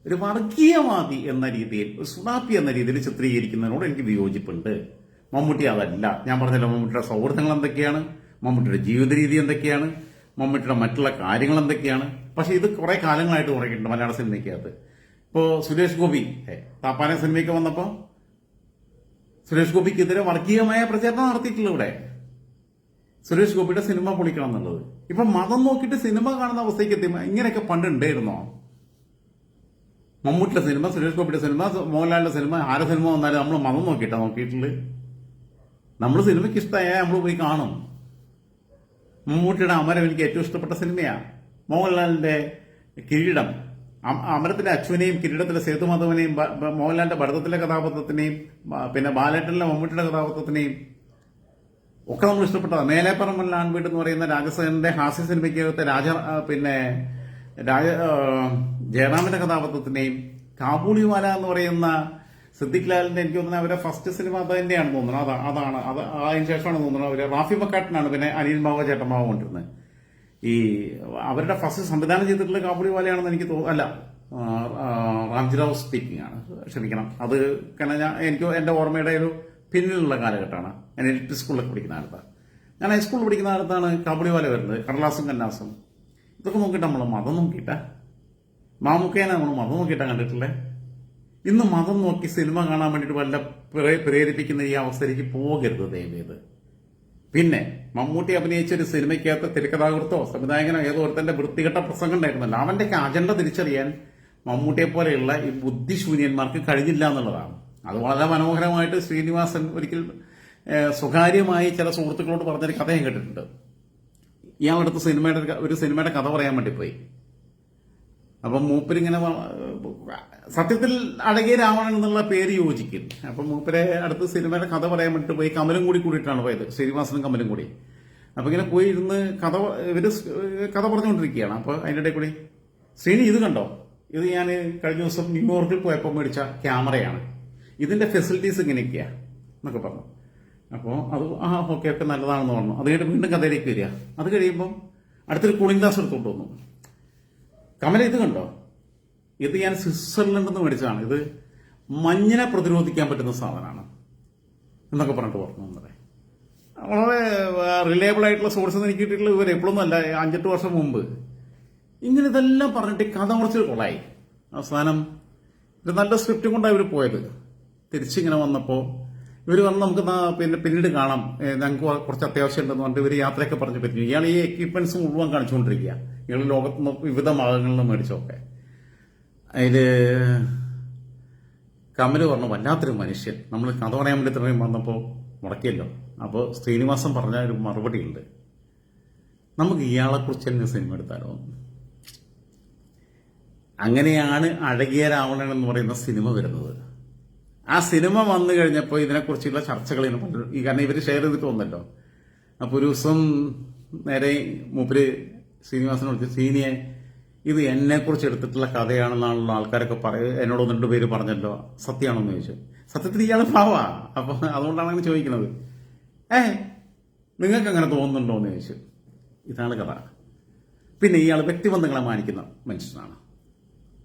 ഒരു വർഗീയവാദി എന്ന രീതിയിൽ ഒരു സുഡാപ്പി എന്ന രീതിയിൽ ചിത്രീകരിക്കുന്നതിനോട് എനിക്ക് വിയോജിപ്പുണ്ട്. മമ്മൂട്ടി അതല്ല. ഞാൻ പറഞ്ഞല്ലോ മമ്മൂട്ടിയുടെ സൗഹൃദങ്ങൾ എന്തൊക്കെയാണ്? മമ്മൂട്ടിയുടെ ജീവിത രീതി എന്തൊക്കെയാണ്? മമ്മൂട്ടിയുടെ മറ്റുള്ള കാര്യങ്ങൾ എന്തൊക്കെയാണ്? പക്ഷേ ഇത് കുറേ കാലങ്ങളായിട്ട് തുടങ്ങിയിട്ടുണ്ട് മലയാള സിനിമയ്ക്കകത്ത്. ഇപ്പോ സുരേഷ് ഗോപി താപ്പാനെ സിനിമയ്ക്ക് വന്നപ്പോ സുരേഷ് ഗോപിക്കെതിരെ വർഗീയമായ പ്രചരണം നടത്തിയിട്ടില്ല ഇവിടെ. സുരേഷ് ഗോപിയുടെ സിനിമ പൊളിക്കണം എന്നുള്ളത്. ഇപ്പൊ മതം നോക്കിയിട്ട് സിനിമ കാണുന്ന അവസ്ഥയ്ക്ക് എത്തി. ഇങ്ങനെയൊക്കെ പണ്ട് ഉണ്ടായിരുന്നോ? മമ്മൂട്ടിയുടെ സിനിമ സുരേഷ് ഗോപിയുടെ സിനിമ മോഹൻലാലിന്റെ സിനിമ ആരുടെ സിനിമ വന്നാലും നമ്മൾ മതം നോക്കിയിട്ടാ നോക്കിയിട്ടുള്ളത് നമ്മൾ സിനിമയ്ക്ക് ഇഷ്ടമായ നമ്മൾ പോയി കാണും. മമ്മൂട്ടിയുടെ അമരം എനിക്ക് ഏറ്റവും ഇഷ്ടപ്പെട്ട സിനിമയാണ് മോഹൻലാലിന്റെ കിരീടം. അമരത്തിന്റെ അശ്വിനെയും കിരീടത്തിലെ സേതുമാധവനെയും മോഹൻലാലിന്റെ ഭരതത്തിലെ കഥാപാത്രത്തിനെയും പിന്നെ ബാലേട്ടനിലെ മമ്മൂട്ടിയുടെ കഥാപാത്രത്തിനെയും ഒക്കെ നമ്മൾ ഇഷ്ടപ്പെട്ടതാണ് മേലേപ്പറമ്പൻ ലാൻവീട് എന്ന് പറയുന്ന രാജസേനന്റെ ഹാസ്യ സിനിമയ്ക്കകത്തെ രാജ പിന്നെ രാജ ജയറാമിന്റെ കഥാപാത്രത്തിന്റെയും കാബൂളിമാല എന്ന് പറയുന്ന സിദ്ദിഖ് ലാലിന്റെ എനിക്ക് തോന്നുന്നത് അവരെ ഫസ്റ്റ് സിനിമ അത് തോന്നുന്നത് അതാ അതാണ്. അത് അതിന് ശേഷമാണ് തോന്നുന്നത്. അവർ റാഫി മക്കാട്ടിനാണ് പിന്നെ അനിൽ ബാബ ചേട്ടമ്മാവ് കൊണ്ടിരുന്നത്. ഈ അവരുടെ ഫസ്റ്റ് സംവിധാനം ചെയ്തിട്ടുള്ള കാബൂളിവാലയാണെന്ന് എനിക്ക് തോന്നുന്നു അല്ല റാംജിറാവ് സ്പീക്കിംഗ് ആണ്. ക്ഷമിക്കണം. അത് കാരണം ഞാൻ എനിക്ക് എന്റെ ഓർമ്മയുടെ ഒരു പിന്നിലുള്ള കാലഘട്ടമാണ്. ഞാൻ എൽ പി സ്കൂളിലൊക്കെ പഠിക്കുന്ന കാലത്താണ് ഞാൻ ഹൈസ്കൂളിൽ പഠിക്കുന്ന കാലത്താണ് കാബുളിവാല വരുന്നത്. കടലാസും കന്നാസും. ഇതൊക്കെ നോക്കിയിട്ട് നമ്മൾ മതം നോക്കിയിട്ട? മാമുക്കേനെ നമ്മൾ മതം നോക്കിയിട്ടാണ് കണ്ടിട്ടില്ലേ ഇന്ന് മതം നോക്കി സിനിമ കാണാൻ വേണ്ടിയിട്ട് വല്ല പ്രേ- പ്രേരിപ്പിക്കുന്ന ഈ അവസ്ഥയിലേക്ക് പോകരുത് ദയവേത്. പിന്നെ മമ്മൂട്ടി അഭിനയിച്ച ഒരു സിനിമയ്ക്കകത്ത് തിരക്കഥാകൃത്തോ സംവിധായകനോ ഏതോ ഒരുത്തന്റെ വൃത്തികെട്ട പ്രസംഗം ഉണ്ടായിരുന്നല്ലോ. അവന്റെ അജണ്ട തിരിച്ചറിയാൻ മമ്മൂട്ടിയെ പോലെയുള്ള ഈ ബുദ്ധിശൂന്യന്മാർക്ക് കഴിഞ്ഞില്ല എന്നുള്ളതാണ്. അത് വളരെ മനോഹരമായിട്ട് ശ്രീനിവാസൻ ഒരിക്കൽ സ്വകാര്യമായി ചില സുഹൃത്തുക്കളോട് പറഞ്ഞൊരു കഥ കേട്ടിട്ടുണ്ട്. അടുത്ത സിനിമയുടെ ഒരു സിനിമയുടെ കഥ പറയാൻ വേണ്ടി പോയി. അപ്പം മൂപ്പരിങ്ങനെ സത്യത്തിൽ അഴകിയ രാവണൻ എന്നുള്ള പേര് യോജിക്കും. അപ്പം മൂപ്പരെ അടുത്ത സിനിമയുടെ കഥ പറയാൻ വേണ്ടിട്ട് പോയി. കമലും കൂടി കൂടിയിട്ടാണ് പോയത്. ശ്രീനിവാസനും കമലും കൂടി. അപ്പം ഇങ്ങനെ പോയി ഇരുന്ന് കഥ ഇവർ കഥ പറഞ്ഞുകൊണ്ടിരിക്കുകയാണ്. അപ്പൊ അതിന്റെ ഇടയിൽ കൂടി ശ്രീനി ഇത് കണ്ടോ? ഇത് ഞാൻ കഴിഞ്ഞ ദിവസം ന്യൂയോർക്കിൽ പോയപ്പോൾ മേടിച്ച ക്യാമറയാണ്. ഇതിന്റെ ഫെസിലിറ്റീസ് ഇങ്ങനെയൊക്കെയാ എന്നൊക്കെ പറഞ്ഞു. അപ്പോൾ അത് ആ ഓക്കെ ഒക്കെ നല്ലതാണെന്ന് പറഞ്ഞു. അത് കഴിഞ്ഞിട്ട് വീണ്ടും കഥയിലേക്ക് വരിക. അത് കഴിയുമ്പം അടുത്തൊരു കൂളിംഗ് ഗ്ലാസ് എടുത്തുകൊണ്ട് വന്നു. കമല ഇത് കണ്ടോ? ഇത് ഞാൻ സ്വിറ്റ്സർലൻഡിൽ നിന്ന് മേടിച്ചതാണ്. ഇത് മഞ്ഞിനെ പ്രതിരോധിക്കാൻ പറ്റുന്ന സാധനമാണ് എന്നൊക്കെ പറഞ്ഞിട്ട് പറഞ്ഞു വന്നത്. വളരെ റിലയബിൾ ആയിട്ടുള്ള സോഴ്സ് എനിക്ക് കിട്ടിയിട്ടുള്ള ഇവർ എപ്പോഴൊന്നും അല്ല അഞ്ചെട്ട് വർഷം മുമ്പ്. ഇങ്ങനെ ഇതെല്ലാം പറഞ്ഞിട്ട് കഥ കുറച്ച് കൊള്ളായി. അവസാനം ഒരു നല്ല സ്ക്രിപ്റ്റും കൊണ്ടാണ് ഇവർ പോയത്. തിരിച്ചിങ്ങനെ വന്നപ്പോൾ ഇവർ വന്ന് നമുക്ക് പിന്നെ പിന്നീട് കാണാം. ഞങ്ങൾക്ക് കുറച്ച് അത്യാവശ്യം ഉണ്ടെന്ന് പറഞ്ഞിട്ട് ഇവർ യാത്രയൊക്കെ പറഞ്ഞു പറ്റും ഇയാൾ ഈ എക്യുപ്മെന്റ്സ് മുഴുവൻ കാണിച്ചുകൊണ്ടിരിക്കുക ഇയാൾ ലോകത്ത് വിവിധ ഭാഗങ്ങളിൽ നിന്ന് മേടിച്ചൊക്കെ അതിൽ കമൽ പറഞ്ഞു വല്ലാത്തൊരു മനുഷ്യൻ. നമ്മൾ കഥ പറയാൻ വേണ്ടി ഇത്രയും വന്നപ്പോൾ മുടക്കിയല്ലോ. അപ്പോൾ ശ്രീനിവാസൻ പറഞ്ഞ ഒരു മറുപടി ഉണ്ട് നമുക്ക് ഇയാളെക്കുറിച്ച് തന്നെ സിനിമ എടുത്താലോ? അങ്ങനെയാണ് അഴകിയ രാവണൻ എന്ന് പറയുന്ന സിനിമ വരുന്നത്. ആ സിനിമ വന്നു കഴിഞ്ഞപ്പോൾ ഇതിനെക്കുറിച്ചുള്ള ചർച്ചകൾ ഈ കാരണം ഇവർ ഷെയർ ചെയ്തിട്ട് വന്നല്ലോ. അപ്പോൾ ഒരു ദിവസം നേരെ മൂപ്പര് ശ്രീനിവാസനെ വിളിച്ച് സീനിയെ ഇത് എന്നെക്കുറിച്ച് എടുത്തിട്ടുള്ള കഥയാണെന്നാണല്ലോ ആൾക്കാരൊക്കെ പറയ എന്നോട് ഒന്ന് പേര് പറഞ്ഞല്ലോ. സത്യമാണെന്ന് ചോദിച്ചു. സത്യത്തിൽ ഇയാൾ ഭാവാ അപ്പോൾ അതുകൊണ്ടാണ് അങ്ങനെ ചോദിക്കുന്നത്. ഏ നിങ്ങൾക്ക് അങ്ങനെ തോന്നുന്നുണ്ടോ എന്ന് ചോദിച്ചു. ഇതാണ് കഥ. പിന്നെ ഇയാൾ വ്യക്തിബന്ധങ്ങളെ മാനിക്കുന്ന മനുഷ്യനാണ്.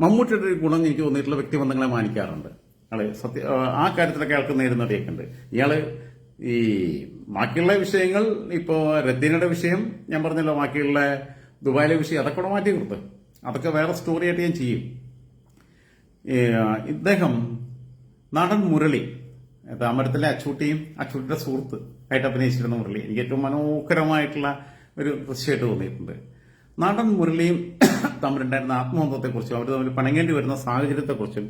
മമ്മൂട്ടിയുടെ ഒരു ഗുണം എനിക്ക് തോന്നിയിട്ടുള്ള വ്യക്തിബന്ധങ്ങളെ മാനിക്കാറുണ്ട്. ആൾ സത്യ ആ കാര്യത്തിലൊക്കെ അയാൾക്ക് നേരുന്നടിയൊക്കെ ഉണ്ട് ഇയാൾ ഈ ബാക്കിയുള്ള വിഷയങ്ങൾ ഇപ്പോ രദ്ദീനയുടെ വിഷയം ഞാൻ പറഞ്ഞല്ലോ ബാക്കിയുള്ള ദുബായിലെ വിഷയം അതൊക്കെ കൂടെ മാറ്റി കൊടുത്ത് അതൊക്കെ വേറെ സ്റ്റോറി ആയിട്ട് ഞാൻ ചെയ്യും. ഇദ്ദേഹം നടൻ മുരളി താമരത്തിലെ അച്ചൂട്ടിയും അച്ചൂട്ടിയുടെ സുഹൃത്ത് ആയിട്ട് അഭിനയിച്ചിരുന്ന മുരളി. എനിക്ക് ഏറ്റവും മനോഹരമായിട്ടുള്ള ഒരു ദൃശ്യമായിട്ട് തോന്നിയിട്ടുണ്ട്. നടൻ മുരളിയും തമ്മിലുണ്ടായിരുന്ന ആത്മബന്ധത്തെക്കുറിച്ചും അവർ തമ്മിൽ പണങ്ങേണ്ടി വരുന്ന സാഹചര്യത്തെക്കുറിച്ചും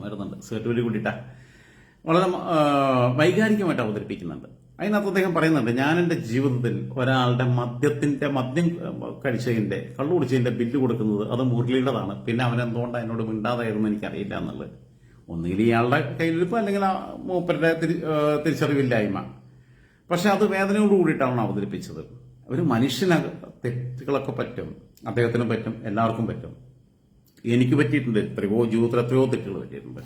ചുമരുന്നുണ്ട് സേർട്ട് വലി കൂടിയിട്ടാ വളരെ വൈകാരികമായിട്ട് അവതരിപ്പിക്കുന്നുണ്ട്. അതിനകത്ത് അദ്ദേഹം പറയുന്നുണ്ട് ഞാൻ എന്റെ ജീവിതത്തിൽ ഒരാളുടെ മദ്യത്തിന്റെ മദ്യം കഴിച്ചതിന്റെ കള്ളു കുടിച്ചതിന്റെ ബില്ല് കൊടുക്കുന്നത് അത് മുരളിയുടേതാണ് പിന്നെ അവൻ എന്തുകൊണ്ടാണ് എന്നോട് മിണ്ടാതായിരുന്നു എനിക്കറിയില്ല എന്നുള്ളത്. ഒന്നുകിൽ ഇയാളുടെ കയ്യിലിരിപ്പ് അല്ലെങ്കിൽ ആ മൂപ്പരുടെ തിരി- തിരിച്ചറിവില്ലായ്മ. പക്ഷെ അത് വേദനയോട് കൂടിയിട്ടാണ് അവതരിപ്പിച്ചത്. ഒരു മനുഷ്യന് തെറ്റുകളൊക്കെ പറ്റും. അദ്ദേഹത്തിനും പറ്റും. എല്ലാവർക്കും പറ്റും. എനിക്ക് പറ്റിയിട്ടുണ്ട്. എത്രയോ ജീവിതത്തിൽ എത്രയോ തെറ്റുകൾ പറ്റിയിട്ടുണ്ട്.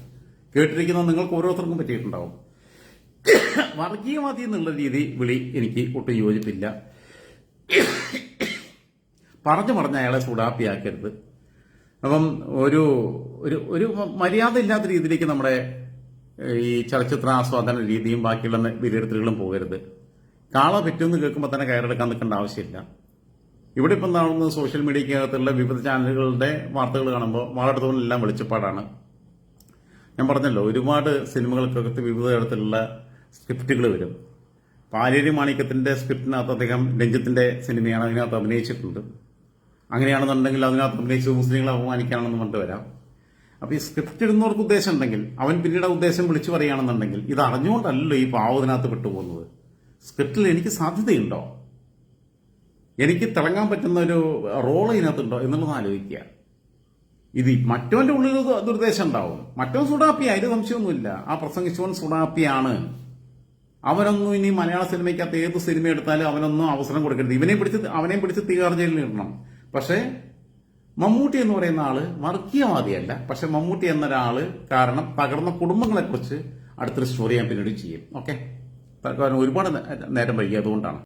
കേട്ടിരിക്കുന്ന നിങ്ങൾക്ക് ഓരോരുത്തർക്കും പറ്റിയിട്ടുണ്ടാവും. വർഗീയവാദി എന്നുള്ള രീതി വിളി എനിക്ക് ഒട്ടും യോജിപ്പില്ല. പറഞ്ഞു പറഞ്ഞ അയാളെ സുഡാപ്പിയാക്കരുത് അപ്പം ഒരു ഒരു ഒരു മര്യാദ ഇല്ലാത്ത രീതിയിലേക്ക് നമ്മുടെ ഈ ചലച്ചിത്ര ആസ്വാദന രീതിയും ബാക്കിയുള്ള വിലയിരുത്തലുകളും പോകരുത്. കാള പറ്റുമെന്ന് കേൾക്കുമ്പോൾ തന്നെ കയറെടുക്കാൻ നിൽക്കേണ്ട ആവശ്യമില്ല. ഇവിടെ ഇപ്പം നടന്ന സോഷ്യൽ മീഡിയക്കകത്തുള്ള വിവിധ ചാനലുകളുടെ വാർത്തകൾ കാണുമ്പോൾ വാളെടുത്തോളം വെളിച്ചപ്പാടാണ്. ഞാൻ പറഞ്ഞല്ലോ ഒരുപാട് സിനിമകൾക്കകത്ത് വിവിധ തരത്തിലുള്ള സ്ക്രിപ്റ്റുകൾ വരും. പാലേരി മാണിക്യത്തിന്റെ സ്ക്രിപ്റ്റിനകത്ത് അദ്ദേഹം രഞ്ജിത്തിന്റെ സിനിമയാണ് അതിനകത്ത് അഭിനയിച്ചിട്ടുണ്ട്. അങ്ങനെയാണെന്നുണ്ടെങ്കിൽ അതിനകത്ത് അഭിനയിച്ച് മുസ്ലിങ്ങളെ അപമാനിക്കാണെന്ന് പറഞ്ഞിട്ട് വരാം. അപ്പൊ ഈ സ്ക്രിപ്റ്റ് ഇടുന്നവർക്ക് ഉദ്ദേശം ഉണ്ടെങ്കിൽ അവൻ പിന്നീട് ഉദ്ദേശം വിളിച്ചു പറയുകയാണെന്നുണ്ടെങ്കിൽ ഇത് അറിഞ്ഞുകൊണ്ടല്ലോ ഈ പാവത്തിനകത്ത് പെട്ടുപോകുന്നത്. സ്ക്രിപ്റ്റിൽ എനിക്ക് സാധ്യതയുണ്ടോ? എനിക്ക് തിളങ്ങാൻ പറ്റുന്ന ഒരു റോൾ ഇതിനകത്തുണ്ടോ എന്നുള്ളത് ആലോചിക്കുക. ഇത് മറ്റവന്റെ ഉള്ളിൽ ദുർദ്ദേശം ഉണ്ടാവും. മറ്റവൻ സുഡാപ്പി അതിന് സംശയമൊന്നുമില്ല. ആ പ്രസംഗിച്ചവൻ സുഡാപ്പിയാണ്. അവനൊന്നും ഇനി മലയാള സിനിമയ്ക്കകത്ത് ഏത് സിനിമ എടുത്താലും അവനൊന്നും അവസരം കൊടുക്കരുത്. ഇവനെ പിടിച്ച് അവനെ പിടിച്ച് തീകാർ ജയിലിൽ ഇടണം. പക്ഷേ മമ്മൂട്ടി എന്ന് പറയുന്ന ആൾ വർഗീയവാദിയല്ല. പക്ഷെ മമ്മൂട്ടി എന്നൊരാൾ കാരണം തകർന്ന കുടുംബങ്ങളെക്കുറിച്ച് അടുത്തൊരു സ്റ്റോറി ഞാൻ പിന്നീട് ചെയ്യും. ഓക്കെ? ഒരുപാട് നേരം വൈകി അതുകൊണ്ടാണ്.